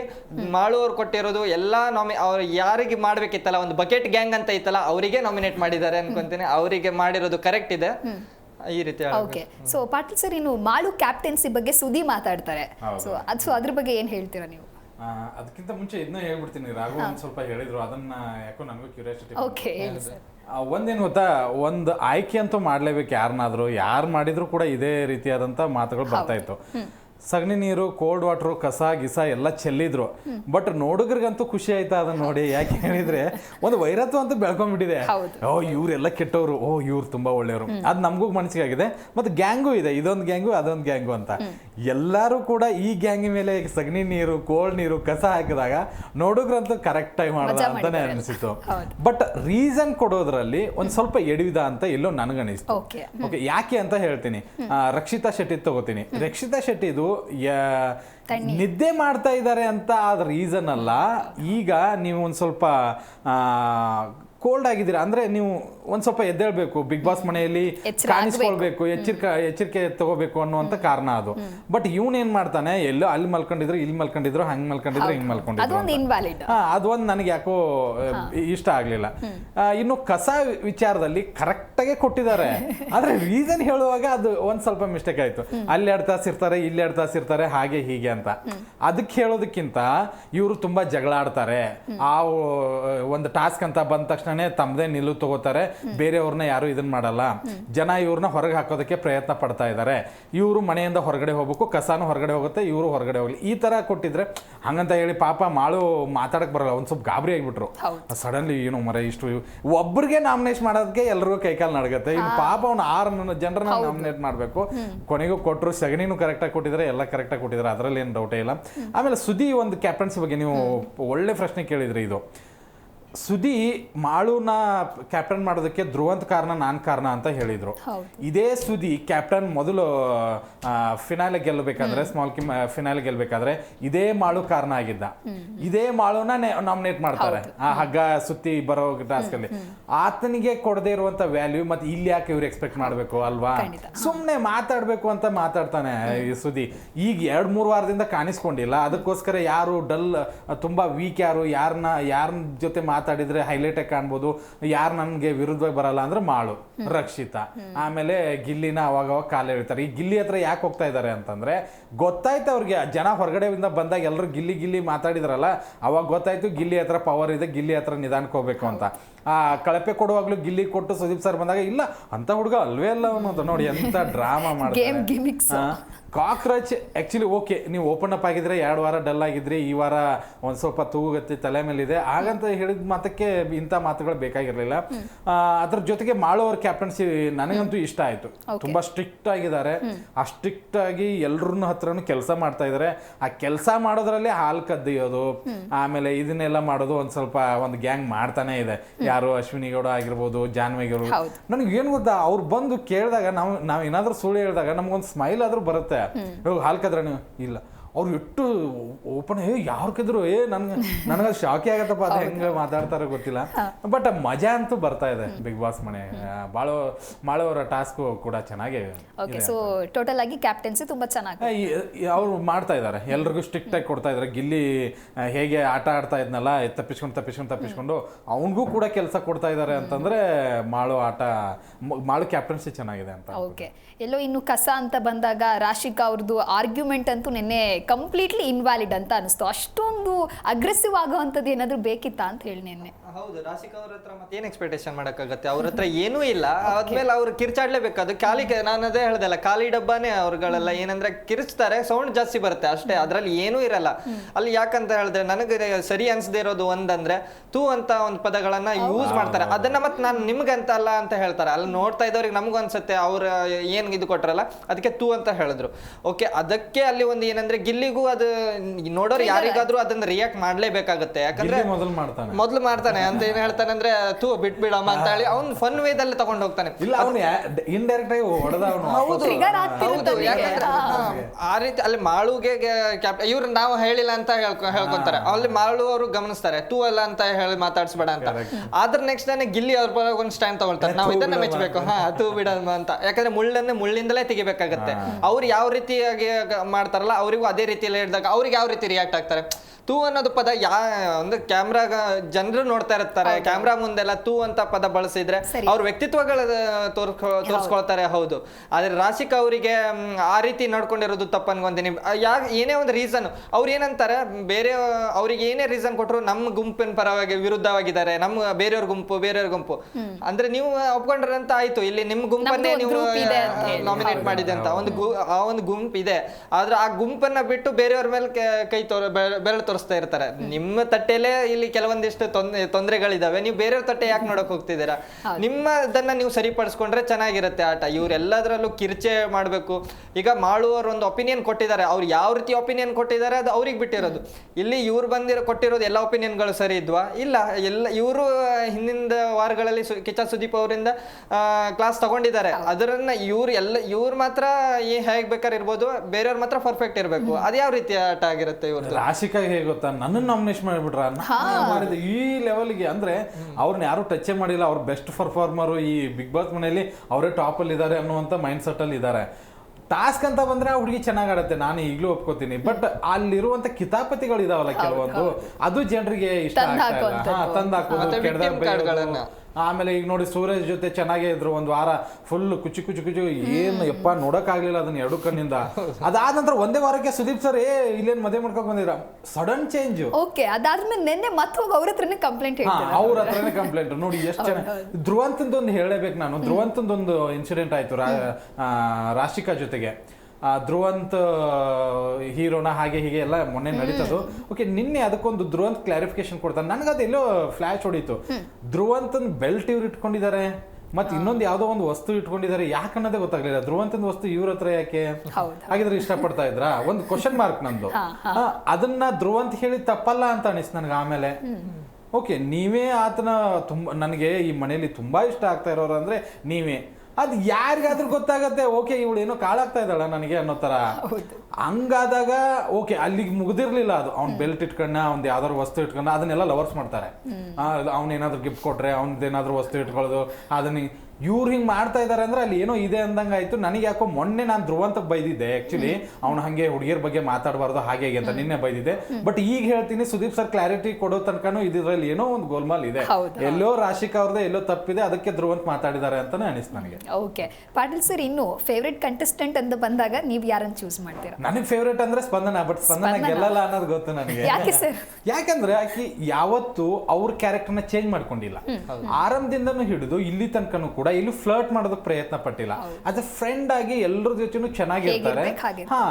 ಮಾಳು ಅವ್ರು ಕೊಟ್ಟಿರೋದು ಎಲ್ಲಾ ನಾಮಿ ಅವ್ರು ಯಾರಿಗೆ ಮಾಡ್ಬೇಕಿತ್ತಲ್ಲ ಒಂದು ಬಕೆಟ್ ಗ್ಯಾಂಗ್ ಅಂತ ಇತ್ತಲ್ಲ ಅವರಿಗೆ ನಾಮಿನೇಟ್ ಮಾಡಿದ್ದಾರೆ ಅನ್ಕೊಂತೀನಿ. ಅವರಿಗೆ ಮಾಡಿರೋದು ಕರೆಕ್ಟ್ ಇದೆ. ಈ ರೀತಿ. ಓಕೆ ಸೊ ಪಾಟೀಲ್ ಸರ್ ಇನ್ನು ಮಾಳು ಕ್ಯಾಪ್ಟನ್ಸಿ ಬಗ್ಗೆ ಸುದ್ದಿ ಮಾತಾಡ್ತಾರೆ. ಸೊ ಅದು ಸೊ ಅದ್ರ ಬಗ್ಗೆ ಏನ್ ಹೇಳ್ತೀರಾ ನೀವು? ಅದಕ್ಕಿಂತ ಮುಂಚೆ ಇದನ್ನ ಹೇಳ್ಬಿಡ್ತೀನಿ. ರಾಘು ಒಂದ್ ಸ್ವಲ್ಪ ಹೇಳಿದ್ರು. ಅದನ್ನ ಯಾಕೋ ನನಗೂ ಕ್ಯೂರಿಯಾಸಿಟಿ ಓಕೆ ಹೇಳಿ ಸರ್. ಒಂದೇನು ಗೊತ್ತಾ? ಒಂದು ಆಯ್ಕೆ ಅಂತೂ ಮಾಡ್ಲೇಬೇಕು ಯಾರನ್ನಾದ್ರೂ ಯಾರು ಮಾಡಿದ್ರು ಕೂಡ ಇದೇ ರೀತಿಯಾದಂತ ಮಾತುಗಳು ಬರ್ತಾ ಇತ್ತು. ಸಗಣಿ ನೀರು ಕೋಲ್ಡ್ ವಾಟರ್ ಕಸ ಗಿಸ ಎಲ್ಲ ಚೆಲ್ಲಿದ್ರು. ಬಟ್ ನೋಡುಗರಿಗಂತೂ ಖುಷಿ ಆಯ್ತಾ ಅದನ್ನ ನೋಡಿ? ಯಾಕೆ ಹೇಳಿದ್ರೆ ಒಂದು ವೈರತ್ವ ಅಂತ ಬೆಳ್ಕೊಂಡ್ಬಿಟ್ಟಿದೆ. ಓ ಇವರೆಲ್ಲ ಕೆಟ್ಟವರು. ಓ ಇವ್ರು ತುಂಬಾ ಒಳ್ಳೆಯವರು. ಅದು ನಮಗೂ ಮನಸ್ಸಿಗಾಗಿದೆ. ಮತ್ತೆ ಗ್ಯಾಂಗು ಇದೆ. ಇದೊಂದು ಗ್ಯಾಂಗು ಅದೊಂದು ಗ್ಯಾಂಗು ಅಂತ. ಎಲ್ಲರೂ ಕೂಡ ಈ ಗ್ಯಾಂಗ್ ಮೇಲೆ ಸಗಣಿ ನೀರು ಕೋಲ್ಡ್ ನೀರು ಕಸ ಹಾಕಿದಾಗ ನೋಡುಗ್ರಂತೂ ಕರೆಕ್ಟ್ ಆಗಿ ಮಾಡ್ದ ಅಂತಾನೆ ಅನಿಸಿತು ಬಟ್ ರೀಸನ್ ಕೊಡೋದ್ರಲ್ಲಿ ಒಂದ್ ಸ್ವಲ್ಪ ಎಡವಿದ ಅಂತ ಎಲ್ಲೋ ನನಗನಿಸ್ತು. ಓಕೆ ಯಾಕೆ ಅಂತ ಹೇಳ್ತೀನಿ. ರಕ್ಷಿತಾ ಶೆಟ್ಟಿ ತಗೋತೀನಿ. ರಕ್ಷಿತಾ ಶೆಟ್ಟಿದು ನಿದ್ದೆ ಮಾಡ್ತಾ ಇದ್ದಾರೆ ಅಂತ ಅದು ರೀಸನ್ ಅಲ್ಲ. ಈಗ ನೀವು ಒಂದು ಸ್ವಲ್ಪ ಕೋಲ್ಡ್ ಆಗಿದ್ದೀರಾ? ಅಂದ್ರೆ ನೀವು ಒಂದ್ ಸ್ವಲ್ಪ ಎದ್ದೇಳ್ಬೇಕು ಬಿಗ್ ಬಾಸ್ ಮನೆಯಲ್ಲಿ ಕಾಣಿಸ್ಕೊಳ್ಬೇಕು ಎಚ್ಚರಿಕೆ ಎಚ್ಚರಿಕೆ ತಗೋಬೇಕು ಅನ್ನುವಂತ ಕಾರಣ ಅದು. ಬಟ್ ಇವನ್ ಏನ್ ಮಾಡ್ತಾನೆ? ಎಲ್ಲೋ ಅಲ್ಲಿ ಮಲ್ಕೊಂಡಿದ್ರು ಇಲ್ಲಿ ಮಲ್ಕೊಂಡಿದ್ರು ಹಂಗ್ ಮಲ್ಕೊಂಡಿದ್ರು ಹಿಂಗ್ ಮಲ್ಕೊಂಡಿದ್ರು ಅದೊಂದು ನನಗೆ ಯಾಕೋ ಇಷ್ಟ ಆಗ್ಲಿಲ್ಲ. ಇನ್ನು ಕಸ ವಿಚಾರದಲ್ಲಿ ಕರೆಕ್ಟ್ ಆಗಿ ಕೊಟ್ಟಿದ್ದಾರೆ. ಆದ್ರೆ ರೀಸನ್ ಹೇಳುವಾಗ ಅದು ಒಂದ್ ಸ್ವಲ್ಪ ಮಿಸ್ಟೇಕ್ ಆಯ್ತು. ಅಲ್ಲಿ ಎರಡ್ ತಾಸು ಇರ್ತಾರೆ ಇಲ್ಲಿ ಎರಡ್ ತಾಸು ಇರ್ತಾರೆ ಹಾಗೆ ಹೀಗೆ ಅಂತ. ಅದಕ್ಕೆ ಹೇಳೋದಕ್ಕಿಂತ ಇವರು ತುಂಬಾ ಜಗಳ ಆಡ್ತಾರೆ. ಆ ಒಂದು ಟಾಸ್ಕ್ ಅಂತ ಬಂದ ತಕ್ಷಣನೇ ತಮ್ಮದೇ ನಿಲ್ಲು ತಗೋತಾರೆ. ಬೇರೆಯವ್ರನ್ನ ಯಾರು ಇದನ್ನ ಮಾಡಲ್ಲ. ಜನ ಇವ್ರನ್ನ ಹೊರಗೆ ಹಾಕೋದಕ್ಕೆ ಪ್ರಯತ್ನ ಪಡ್ತಾ ಇದ್ದಾರೆ ಇವರು ಮನೆಯಿಂದ ಹೊರಗಡೆ ಹೋಗ್ಬೇಕು ಕಸಾನು ಹೊರಗಡೆ ಹೋಗುತ್ತೆ ಇವರು ಹೊರಗಡೆ ಹೋಗಲಿ. ಈ ತರ ಕೊಟ್ಟಿದ್ರೆ ಹಂಗಂತ ಹೇಳಿ ಪಾಪ ಮಾಳು ಮಾತಾಡಕ್ ಬರಲ್ಲ ಒಂದ್ ಸ್ವಲ್ಪ ಗಾಬರಿ ಆಗಿಬಿಟ್ರು. ಸಡನ್ಲಿ ಏನು ಮರ ಇಷ್ಟು ಒಬ್ರಿಗೆ ನಾಮಿನೇಟ್ ಮಾಡೋದಕ್ಕೆ ಎಲ್ರಿಗೂ ಕೈಕಾಲು ನಡಗತ್ತೆ. ಇನ್ನು ಪಾಪ ಅವ್ನು ಆರು ಜನರನ್ನ ನಾಮಿನೇಟ್ ಮಾಡಬೇಕು. ಕೊನೆಗೂ ಕೊಟ್ಟರು ಸಗಣಿನೂ ಕರೆಕ್ಟಾಗಿ ಕೊಟ್ಟಿದ್ದಾರೆ ಎಲ್ಲ ಕರೆಕ್ಟಾಗಿ ಕೊಟ್ಟಿದ್ದಾರೆ. ಅದರಲ್ಲಿ ಏನು ಡೌಟೇ ಇಲ್ಲ. ಆಮೇಲೆ ಸುದಿ ಒಂದು ಕ್ಯಾಪ್ಟನ್ಸಿ ಬಗ್ಗೆ ನೀವು ಒಳ್ಳೆ ಪ್ರಶ್ನೆ ಕೇಳಿದ್ರಿ ಇದು. ಸುದಿ ಮಾಳುನ ಕ್ಯಾಪ್ಟನ್ ಮಾಡೋದಕ್ಕೆ ಧ್ರುವಂತ ಕಾರಣ ನಾನ್ ಕಾರಣ ಅಂತ ಹೇಳಿದ್ರು. ಇದೇ ಸುದಿ ಕ್ಯಾಪ್ಟನ್ ಮೊದಲು ಫಿನಾಲೆ ಗೆಲ್ಲಬೇಕಾದ್ರೆ ಸ್ಮಾಲ್ ಕಿಮ್ ಫಿನಾಲೆ ಗೆಲ್ಲಬೇಕಾದ್ರೆ ಇದೇ ಮಾಳು ಕಾರಣ ಆಗಿದ್ದ. ಇದೇ ಮಾಳುನ ನಾಮಿನೇಟ್ ಮಾಡ್ತಾರೆ. ಆ ಹಗ್ಗ ಸುತ್ತಿ ಬರೋ ಟಾಸ್ಕ್ ಅಲ್ಲಿ. ಆತನಿಗೆ ಕೊಡದೇ ಇರುವಂತ ವ್ಯಾಲ್ಯೂ ಮತ್ತೆ ಇಲ್ಲಿ ಯಾಕೆ ಇವ್ರು ಎಕ್ಸ್ಪೆಕ್ಟ್ ಮಾಡ್ಬೇಕು ಅಲ್ವಾ. ಸುಮ್ನೆ ಮಾತಾಡ್ಬೇಕು ಅಂತ ಮಾತಾಡ್ತಾನೆ ಈ ಸುದಿ. ಈಗ ಎರಡ್ ಮೂರು ವಾರದಿಂದ ಕಾಣಿಸ್ಕೊಂಡಿಲ್ಲ. ಅದಕ್ಕೋಸ್ಕರ ಯಾರು ಡಲ್ ತುಂಬಾ ವೀಕ್ ಯಾರು ಯಾರನ್ನ ಯಾರ ಜೊತೆ ಮಾತಾಡಿದ್ರೆ ಹೈಲೈಟ್ ಆಗಿ ಕಾಣ್ಬೋದು. ಯಾರು ನನಗೆ ವಿರುದ್ಧವಾಗಿ ಬರಲ್ಲ ಅಂದ್ರೆ ಮಾಳು ರಕ್ಷಿತಾ. ಆಮೇಲೆ ಗಿಲ್ಲಿನ ಅವಾಗ ಅವಾಗ ಕಾಲ ಎಳಿತಾರೆ. ಈ ಗಿಲ್ಲಿ ಹತ್ರ ಯಾಕೆ ಹೋಗ್ತಾ ಇದ್ದಾರೆ ಅಂತಂದ್ರೆ ಗೊತ್ತಾಯ್ತು ಅವ್ರಿಗೆ ಜನ ಹೊರಗಡೆಯಿಂದ ಬಂದಾಗ ಎಲ್ಲರೂ ಗಿಲ್ಲಿ ಗಿಲ್ಲಿ ಮಾತಾಡಿದ್ರಲ್ಲ ಅವಾಗ ಗೊತ್ತಾಯ್ತು ಗಿಲ್ಲಿ ಹತ್ರ ಪವರ್ ಇದೆ ಗಿಲ್ಲಿ ಹತ್ರ ನಿಧಾನಕ್ಕೆ ಹೋಗ್ಬೇಕು ಅಂತ. ಆ ಕಳಪೆ ಕೊಡುವಾಗ್ಲೂ ಗಿಲ್ಲಿ ಕೊಟ್ಟು ಸುದೀಪ್ ಸರ್ ಬಂದಾಗ ಇಲ್ಲ ಅಂತ ಹುಡುಗ ಅಲ್ವೇ ಅಲ್ಲ ಅಂತ ನೋಡಿ ಎಂತ ಡ್ರಾಮಾ. ಮಾಡ್ತಾರೆ ಕಾಕ್ರೋಚ್ ಆ್ಯಕ್ಚುಲಿ ಓಕೆ ನೀವು ಓಪನ್ ಅಪ್ ಆಗಿದ್ರೆ ಎರಡು ವಾರ ಡಲ್ ಆಗಿದ್ರಿ ಈ ವಾರ ಒಂದು ಸ್ವಲ್ಪ ತೂಗುಗತ್ತಿ ತಲೆ ಮೇಲಿದೆ. ಹಾಗಂತ ಹೇಳಿದ ಮಾತಕ್ಕೆ ಇಂಥ ಮಾತುಗಳು ಬೇಕಾಗಿರಲಿಲ್ಲ. ಆ, ಅದ್ರ ಜೊತೆಗೆ ಮಾಳೋರ್ ಕ್ಯಾಪ್ಟನ್ಸಿ ನನಗಂತೂ ಇಷ್ಟ ಆಯ್ತು. ತುಂಬಾ ಸ್ಟ್ರಿಕ್ಟ್ ಆಗಿದ್ದಾರೆ. ಆ ಸ್ಟ್ರಿಕ್ಟ್ ಆಗಿ ಎಲ್ರನ್ನ ಹತ್ರನು ಕೆಲಸ ಮಾಡ್ತಾ ಇದ್ದಾರೆ. ಆ ಕೆಲಸ ಮಾಡೋದ್ರಲ್ಲಿ ಹಾಲು ಕದ್ದಿಯೋದು ಆಮೇಲೆ ಇದನ್ನೆಲ್ಲ ಮಾಡೋದು ಒಂದು ಸ್ವಲ್ಪ ಒಂದು ಗ್ಯಾಂಗ್ ಮಾಡ್ತಾನೆ ಇದೆ. ಯಾರು ಅಶ್ವಿನಿ ಗೌಡ ಆಗಿರ್ಬೋದು ಜಾನ್ವಿ ಗೌಡ. ಹೌದು. ನನಗೆ ಏನು ಗೊತ್ತಾ ಅವ್ರು ಬಂದು ಕೇಳಿದಾಗ ನಾವು ನಾವು ಏನಾದ್ರೂ ಸುಳ್ಳು ಹೇಳಿದಾಗ ನಮಗೊಂದು ಸ್ಮೈಲ್ ಆದ್ರೂ ಬರುತ್ತೆ. ಇವಾಗ ಹಾಲು ಕದ್ರ ನೀವು ಇಲ್ಲ. ಅವ್ರು ಎಷ್ಟು ಓಪನ್ ಏ ಯಾರು ಕದ್ರು ಏ ನನ್ಗೆ ನನಗೆ ಶಾಕಿ ಆಗತ್ತಪ್ಪ ಅದು ಹೆಂಗೆ ಮಾತಾಡ್ತಾರೋ ಗೊತ್ತಿಲ್ಲ. ಬಟ್ ಮಜಾ ಅಂತೂ ಬರ್ತಾ ಇದೆ ಬಿಗ್ ಬಾಸ್ ಮನೆ. ಬಾಳೋ ಮಾಡೋರ ಟಾಸ್ಕ್ ಕೂಡ ಚೆನ್ನಾಗಿ ಓಕೆ ಸೊ ಟೋಟಲ್ ಆಗಿ ಕ್ಯಾಪ್ಟನ್ಸಿ ತುಂಬಾ ಚೆನ್ನಾಗಿ ಅವ್ರು ಮಾಡ್ತಾ ಇದ್ದಾರೆ ಎಲ್ರಿಗೂ ಸ್ಟ್ರಿಕ್ಟ್ ಆಗಿ ಕೊಡ್ತಾ ಇದ್ದಾರೆ ಗಿಲ್ಲಿ ಹೇಗೆ ಆಟ ಆಡ್ತಾ ಇದ್ನಲ್ಲ ತಪ್ಪಿಸ್ಕೊಂಡು ತಪ್ಪಿಸ್ಕೊಂಡು ತಪ್ಪಿಸ್ಕೊಂಡು ಅವನಿಗೂ ಕೂಡ ಕೆಲಸ ಕೊಡ್ತಾ ಇದ್ದಾರೆ ಅಂತಂದ್ರೆ ಮಾಡೋ ಆಟ ಮಾಡೋ ಕ್ಯಾಪ್ಟನ್ಸಿ ಚೆನ್ನಾಗಿದೆ ಅಂತ ಓಕೆ. ಎಲ್ಲೋ ಇನ್ನು ಕಸ ಅಂತ ಬಂದಾಗ ರಾಶಿಕಾ ಅವ್ರದ್ದು ಆರ್ಗ್ಯುಮೆಂಟ್ ಅಂತೂ ನಿನ್ನೆ ಕಂಪ್ಲೀಟ್ಲಿ ಇನ್ವ್ಯಾಲಿಡ್ ಅಂತ ಅನಿಸ್ತು. ಅಷ್ಟೊಂದು ಅಗ್ರೆಸಿವ್ ಆಗೋವಂಥದ್ದು ಏನಾದರೂ ಬೇಕಿತ್ತಾ ಅಂತ ಹೇಳಿ ನಿನ್ನೆ. ಹೌದು ರಾಶಿಕಾ ಅವ್ರ ಹತ್ರ ಮತ್ತೆ ಏನ್ ಎಕ್ಸ್ಪೆಕ್ಟೇಷನ್ ಮಾಡಕ್ಕಾಗತ್ತೆ? ಅವ್ರ ಹತ್ರ ಏನೂ ಇಲ್ಲ. ಆದ್ಮೇಲೆ ಅವ್ರು ಕಿರ್ಚಾಡ್ಲೇಬೇಕು. ಅದು ಖಾಲಿ ನಾನು ಅದೇ ಹೇಳ್ದಲ್ಲ ಖಾಲಿ ಡಬ್ಬಾನೇ ಅವ್ರಗಳೆಲ್ಲ ಏನಂದ್ರೆ ಕಿರ್ಚ್ತಾರೆ ಸೌಂಡ್ ಜಾಸ್ತಿ ಬರುತ್ತೆ ಅಷ್ಟೇ. ಅದ್ರಲ್ಲಿ ಏನೂ ಇರಲ್ಲ. ಅಲ್ಲಿ ಯಾಕಂತ ಹೇಳಿದ್ರೆ ನನಗೆ ಸರಿ ಅನ್ಸದೇ ಇರೋದು ಒಂದಂದ್ರೆ ತೂ ಅಂತ ಒಂದು ಪದಗಳನ್ನ ಯೂಸ್ ಮಾಡ್ತಾರೆ. ಅದನ್ನ ಮತ್ತೆ ನಾನು ನಿಮ್ಗಂತ ಅಲ್ಲ ಅಂತ ಹೇಳ್ತಾರೆ. ಅಲ್ಲಿ ನೋಡ್ತಾ ಇದ್ದವ್ರಿಗೆ ನಮಗೂ ಅನ್ಸುತ್ತೆ ಅವ್ರ ಏನ್ ಇದು ಕೊಟ್ರಲ್ಲ ಅದಕ್ಕೆ ತೂ ಅಂತ ಹೇಳಿದ್ರು. ಓಕೆ ಅದಕ್ಕೆ ಅಲ್ಲಿ ಒಂದು ಏನಂದ್ರೆ ಗಿಲ್ಲಿಗೂ ಅದು ನೋಡೋರು ಯಾರಿಗಾದ್ರೂ ಅದನ್ನ ರಿಯಾಕ್ಟ್ ಮಾಡ್ಲೇಬೇಕಾಗುತ್ತೆ. ಯಾಕಂದ್ರೆ ಮೊದಲು ಮಾಡ್ತಾನೆ. ಮೊದ್ಲು ಮಾಡ್ತಾನೆ. ಅಂತ ಏನ್ ಹೇಳ್ತಾನೆ ಅಂದ್ರೆ ತೂ ಬಿಟ್ಬಿಡಮ್ಮ ಅಂತ ಹೇಳಿ ಅವ್ನ್ ಫನ್ ವೇದಲ್ಲಿ ತಗೊಂಡು ಹೋಗ್ತಾನೆ. ಇಲ್ಲ ಅವನು ಇಂಡೈರೆಕ್ಟ್ ಆಗಿ ಹೊಡೆದ Trigger ಹೌದು ಯಾಕಂದ್ರೆ ಆ ರೀತಿ ಅಲ್ಲಿ ಮಾಳುಗೆ ಕ್ಯಾಪ್ ಇವ್ರು ನಾವು ಹೇಳಿಲ್ಲ ಅಂತ ಹೇಳ್ಕೊ ಹೇಳ್ಕೊಂತಾರೆ. ಅಲ್ಲಿ ಮಾಳು ಅವರು ಗಮನಿಸ್ತಾರೆ ತೂ ಅಲ್ಲ ಅಂತ ಹೇಳಿ ಮಾತಾಡ್ಸ್ಬೇಡ ಅಂತ. ಆದ್ರ ನೆಕ್ಸ್ಟ್ ನಾನು ಗಿಲ್ಲಿ ಅವ್ರ ಪರ ಒಂದು ಸ್ಟ್ಯಾಂಡ್ ತಗೊಳ್ತಾರೆ. ನಾವು ಇದನ್ನ ಮೆಚ್ಚಬೇಕು ಹಾ ತೂ ಬಿಡಮ್ಮ ಅಂತ. ಯಾಕಂದ್ರೆ ಮುಳ್ಳನ್ನೇ ಮುಳ್ಳಿಂದಲೇ ತೆಗಿಬೇಕಾಗತ್ತೆ. ಅವ್ರು ಯಾವ ರೀತಿಯಾಗಿ ಗ- ಮಾಡ್ತಾರಲ್ಲ ಅವರಿಗೂ ಅದೇ ರೀತಿಯಲ್ಲಿ ಹೇಳಿದಾಗ ಅವ್ರಿಗೆ ಯಾವ ರೀತಿ ರಿಯಾಕ್ಟ್ ಆಗ್ತಾರೆ? ತೂ ಅನ್ನೋದು ಪದ ಯಾ ಒಂದು ಕ್ಯಾಮ್ರಾಗ ಜನರು ನೋಡ್ತಾ ಇರ್ತಾರೆ ಕ್ಯಾಮ್ರಾ ಮುಂದೆಲ್ಲ ತೂ ಅಂತ ಪದ ಬಳಸಿದ್ರೆ. ಅವ್ರ ವ್ಯಕ್ತಿತ್ವಗಳ ತೋರ್ಸ್ಕೊ ತೋರ್ಸ್ಕೊಳ್ತಾರೆ ಹೌದು. ಆದ್ರೆ ರಾಶಿಕಾ ಅವರಿಗೆ ಆ ರೀತಿ ನಡ್ಕೊಂಡಿರೋದು ತಪ್ಪು ಅನ್ಕೊಂತೀನಿ. ಯಾ ಏನೇ ಒಂದು ರೀಸನ್ ಅವ್ರು ಏನಂತಾರೆ ಬೇರೆ ಅವ್ರಿಗೆ ಏನೇ ರೀಸನ್ ಕೊಟ್ಟರು ನಮ್ಮ ಗುಂಪಿನ ಪರವಾಗಿ ವಿರುದ್ಧವಾಗಿದ್ದಾರೆ ನಮ್ಮ ಬೇರೆಯವ್ರ ಗುಂಪು ಬೇರೆಯವ್ರ ಗುಂಪು. ಅಂದ್ರೆ ನೀವು ಒಪ್ಕೊಂಡ್ರೆ ಅಂತ ಆಯ್ತು. ಇಲ್ಲಿ ನಿಮ್ ಗುಂಪನ್ನೇ ನೀವು. ನಾಮಿನೇಟ್ ಮಾಡಿದೆ ಅಂತ. ಒಂದು ಗು- ಆ ಒಂದು ಗುಂಪು ಇದೆ. ಆದ್ರೆ ಆ ಗುಂಪನ್ನ ಬಿಟ್ಟು ಬೇರೆಯವ್ರ ಮೇಲೆ ಕೈ ತೋರ ಬೆರ- ಬೆರಳು ತೋರಿಸ್ತಾ ಇರ್ತಾರೆ. ನಿಮ್ಮ ತಟ್ಟೆಲೇ ಇಲ್ಲಿ ಕೆಲವೊಂದಿಷ್ಟು ತೊಂದ್ರೆ ತೊಂದರೆಗಳಿದಾವೆ. ನೀವು ಬೇರೆಯವ್ರ ತಟ್ಟೆ ಯಾಕೆ ನೋಡಕ್ ಹೋಗ್ತಿದ್ದೀರಾ? ನಿಮ್ಮದನ್ನ ನೀವು ಸರಿಪಡಿಸ್ಕೊಂಡ್ರೆ ಚೆನ್ನಾಗಿರುತ್ತೆ ಆಟ. ಇವ್ರೆಲ್ಲದರಲ್ಲೂ ಕಿರ್ಚೆ ಮಾಡ್ಬೇಕು. ಈಗ ಮಾಡುವವರು ಒಂದು ಒಪಿನಿಯನ್ ಕೊಟ್ಟಿದ್ದಾರೆ. ಅವ್ರು ಯಾವ ರೀತಿ ಒಪಿನಿಯನ್ ಕೊಟ್ಟಿದ್ದಾರೆ ಅದು ಅವ್ರಿಗೆ ಬಿಟ್ಟಿರೋದು. ಇಲ್ಲಿ ಇವ್ರು ಬಂದಿರೋ ಕೊಟ್ಟಿರೋದು ಎಲ್ಲ ಒಪಿನಿಯನ್ಗಳು ಸರಿ ಇದ್ವಾ? ಇಲ್ಲ. ಎಲ್ಲ ಇವರು ಹಿಂದಿನ ವಾರಗಳಲ್ಲಿ ಸು- ಕಿಚ್ಚ ಸುದೀಪ್ ಅವರಿಂದ ಕ್ಲಾಸ್ ತಗೊಂಡಿದ್ದಾರೆ. ಅದರನ್ನ ಇವ್ರು ಎಲ್ಲ ಇವ್ರು ಮಾತ್ರ ಹೇಗೆ ಹೇಗ್ ಬೇಕಾದ್ರೆ ಇರ್ಬೋದು. ಬೇರೆಯವ್ರು ಮಾತ್ರ ಪರ್ಫೆಕ್ಟ್ ಇರಬೇಕು. ಅದು ಯಾವ ರೀತಿ ಆಟ ಆಗಿರುತ್ತೆ ಇವ್ರದ್ದು ರಾಶಿಕಾಗಿ ಗೊತ್ತಾ? ನನ್ನ ನಾಮಿನೇಷನ್ ಮಾಡಿಬಿಟ್ರ? ಮಾಡಿದ ಈ ಲೆವೆಲ್ಗೆ ಅಂದ್ರೆ ಅವ್ರನ್ನ ಯಾರು ಟಚ್ ಮಾಡಿಲ್ಲ. ಅವ್ರ ಬೆಸ್ಟ್ ಪರ್ಫಾರ್ಮರ್ ಈ ಬಿಗ್ ಬಾಸ್ ಮನೆಯಲ್ಲಿ ಅವರೇ ಟಾಪ್ ಅಲ್ಲಿ ಇದ್ದಾರೆ ಅನ್ನುವಂತ ಮೈಂಡ್ ಸೆಟ್ ಅಲ್ಲಿ ಇದ್ದಾರೆ. ಟಾಸ್ಕ್ ಅಂತ ಬಂದ್ರೆ ಆ ಹುಡುಗಿ ಚೆನ್ನಾಗ್ ಆಡತ್ತೆ. ನಾನು ಈಗಲೂ ಒಪ್ಕೋತೀನಿ. ಬಟ್ ಅಲ್ಲಿರುವಂತ ಕಿತಾಪತಿಗಳು ಇದಾವಲ್ಲ ಕೆಲವೊಂದು ಅದು ಜನರಿಗೆ ಇಷ್ಟ ತಂದ್ ಆಗ್ತಾ ಇಲ್ಲ. ಹಾ ಆಮೇಲೆ ಈಗ ನೋಡಿ ಸೂರ್ಯ ಜೊತೆ ಚೆನ್ನಾಗೇ ಇದ್ರು ಒಂದು ವಾರ ಫುಲ್ ಕುಚಿ ಕುಚಿ ಕುಚಿ ಏನು ಎಪ್ಪ ನೋಡಕ್ ಆಗ್ಲಿಲ್ಲ ಅದನ್ನ ಎರಡು ಕಣ್ಣಿಂದ. ಅದಾದ ನಂತರ ಒಂದೇ ವಾರಕ್ಕೆ ಸುದೀಪ್ ಸರ್ ಏ ಇಲ್ಲೇನ್ ಮದುವೆ ಮಾಡ್ಕೊಂಡ್ ಬಂದಿರ ಸಡನ್ ಚೇಂಜ್ ಓಕೆ ಅದಾದ್ಮೇಲೆ ನಿನ್ನೆ ಮತ್ತೆ ಹೋಗಿ ಅವ್ರ ಹತ್ರನೇ ಕಂಪ್ಲೇಂಟ್ ಅವ್ರ ಹತ್ರನೇ ಕಂಪ್ಲೇಂಟ್ ನೋಡಿ ಎಷ್ಟು ಚೆನ್ನಾಗಿ ಧ್ರುವಂತಂದು ಒಂದು ಹೇಳಬೇಕು ನಾನು. ಧ್ರುವಂತಂದೊಂದು ಇನ್ಸಿಡೆಂಟ್ ಆಯ್ತು ರಾಶಿಕಾ ಜೊತೆಗೆ. ಧ್ರುವಂತ್ ಹೀರೋನ ಹಾಗೆ ಹೀಗೆ ಎಲ್ಲ ಮೊನ್ನೆ ನಡೀತದು. ಓಕೆ ನಿನ್ನೆ ಅದಕ್ಕೊಂದು ಧ್ರುವಂತ್ ಕ್ಲಾರಿಫಿಕೇಶನ್ ಕೊಡ್ತಾರೆ ನನಗದು ಎಲ್ಲೋ ಫ್ಲಾಶ್ ಹೊಡೀತು. ಧ್ರುವಂತನ್ ಬೆಲ್ಟ್ ಇವ್ರು ಇಟ್ಕೊಂಡಿದ್ದಾರೆ ಮತ್ತೆ ಇನ್ನೊಂದು ಯಾವ್ದೋ ಒಂದು ವಸ್ತು ಇಟ್ಕೊಂಡಿದ್ದಾರೆ ಯಾಕೆ ಅನ್ನೋದೇ ಗೊತ್ತಾಗ್ಲಿಲ್ಲ. ಧ್ರುವಂತನ ವಸ್ತು ಇವ್ರ ಹತ್ರ ಯಾಕೆ. ಹಾಗಿದ್ರೆ ಇಷ್ಟಪಡ್ತಾ ಇದ್ರ? ಒಂದು ಕ್ವಶನ್ ಮಾರ್ಕ್ ನಂದು. ಅದನ್ನ ಧ್ರುವಂತ್ ಹೇಳಿ ತಪ್ಪಲ್ಲ ಅಂತ ಅನಿಸ್ತು ನನಗೆ ಆಮೇಲೆ. ಓಕೆ ನೀವೇ ಆತನ ತುಂಬ ನನಗೆ ಈ ಮನೆಯಲ್ಲಿ ತುಂಬಾ ಇಷ್ಟ ಆಗ್ತಾ ಇರೋರು ಅಂದ್ರೆ ನೀವೇ. ಅದು ಯಾರಿಗಾದ್ರೂ ಗೊತ್ತಾಗತ್ತೆ. ಓಕೆ ಇವಳು ಏನೋ ಕಾಳಾಗ್ತಾ ಇದ್ದಾಳ ನನಗೆ ಅನ್ನೋ ತರ ಹಂಗಾದಾಗ ಓಕೆ ಅಲ್ಲಿಗೆ ಮುಗ್ದಿರ್ಲಿಲ್ಲ ಅದು. ಅವ್ನ್ ಬೆಲ್ಟ್ ಇಟ್ಕೊಂಡ ಅವ್ನ್ ಯಾವ್ದಾದ್ರು ವಸ್ತು ಇಟ್ಕೊಂಡ ಅದನ್ನೆಲ್ಲ ಲವರ್ಸ್ ಮಾಡ್ತಾರೆ. ಅವ್ನ ಏನಾದ್ರು ಗಿಫ್ಟ್ ಕೊಟ್ರೆ ಅವ್ನದ್ದು ಏನಾದ್ರು ವಸ್ತು ಇಟ್ಕೊಳ್ಳೋದು ಅದನ್ನ ಇವ್ರು ಹಿಂಗ್ ಮಾಡ್ತಾ ಇದಾರೆ ಅಂದ್ರೆ ಅಲ್ಲಿ ಏನೋ ಇದೆ ಅಂದಂಗ ಆಯ್ತು. ನನಗೆ ಯಾಕೋ ಮೊನ್ನೆ ನಾನು ಧ್ರುವಂತ ಬೈದಿದ್ದೆ. ಆ್ಯಕ್ಚುಲಿ ಅವ್ನು ಹಂಗೆ ಹುಡುಗಿಯರ ಬಗ್ಗೆ ಮಾತಾಡಬಾರ್ದು ಹಾಗೆ ಅಂತ ನಿನ್ನೆ ಬೈದಿದ್ದೆ. ಬಟ್ ಈಗ ಹೇಳ್ತೀನಿ ಸುದೀಪ್ ಸರ್ ಕ್ಲಾರಿಟಿ ಕೊಡೋ ತನಕನೂ ಇದ್ರಲ್ಲಿ ಏನೋ ಒಂದು ಗೋಲ್ಮಾಲ್ ಇದೆ. ಎಲ್ಲೋ ರಾಶಿಕ ಅವ್ರದ್ದು ಎಲ್ಲೋ ತಪ್ಪಿದೆ ಅದಕ್ಕೆ ಧ್ರುವಂತ ಮಾತಾಡಿದ್ದಾರೆ ಅಂತಾನೆ ಅನಿಸ್ತು ನನಗೆ. ಓಕೆ ಪಾಟೀಲ್ ಸರ್ ಇನ್ನು ಫೇವ್ರೆಟ್ ಕಂಟೆಸ್ಟೆಂಟ್ ಅಂತ ಬಂದಾಗ ನೀವು ಯಾರನ್ನ ಚೂಸ್ ಮಾಡ್ತೀರಾ? ನನಗೆ ಫೇವ್ರೇಟ್ ಅಂದ್ರೆ ಸ್ಪಂದನ ಬಟ್ ಸ್ಪಂದನ ಸ್ಪಂದನ. ಗೆಲ್ಲಲ್ಲ ಅನ್ನೋದು ಗೊತ್ತು ನನಗೆ. ಯಾಕೆ ಸರ್? ಯಾಕಂದ್ರೆ ಆಕಿ ಯಾವತ್ತು ಅವ್ರ ಕ್ಯಾರೆಕ್ಟರ್ನ ಚೇಂಜ್ ಮಾಡ್ಕೊಂಡಿಲ್ಲ. ಆರಂಭದಿಂದನೂ ಹಿಡಿದು ಇಲ್ಲಿ ತನಕನೂ ಕೂಡ ಇಲ್ಲಿ ಫ್ಲರ್ಟ್ ಮಾಡೋದಕ್ಕೆ ಪ್ರಯತ್ನ ಪಟ್ಟಿಲ್ಲ. ಆಸ್ ಅ ಫ್ರೆಂಡ್ ಆಗಿ ಎಲ್ಲರ ಜೊತೆನೂ ಚೆನ್ನಾಗಿರ್ತಾರೆ. ಹಾ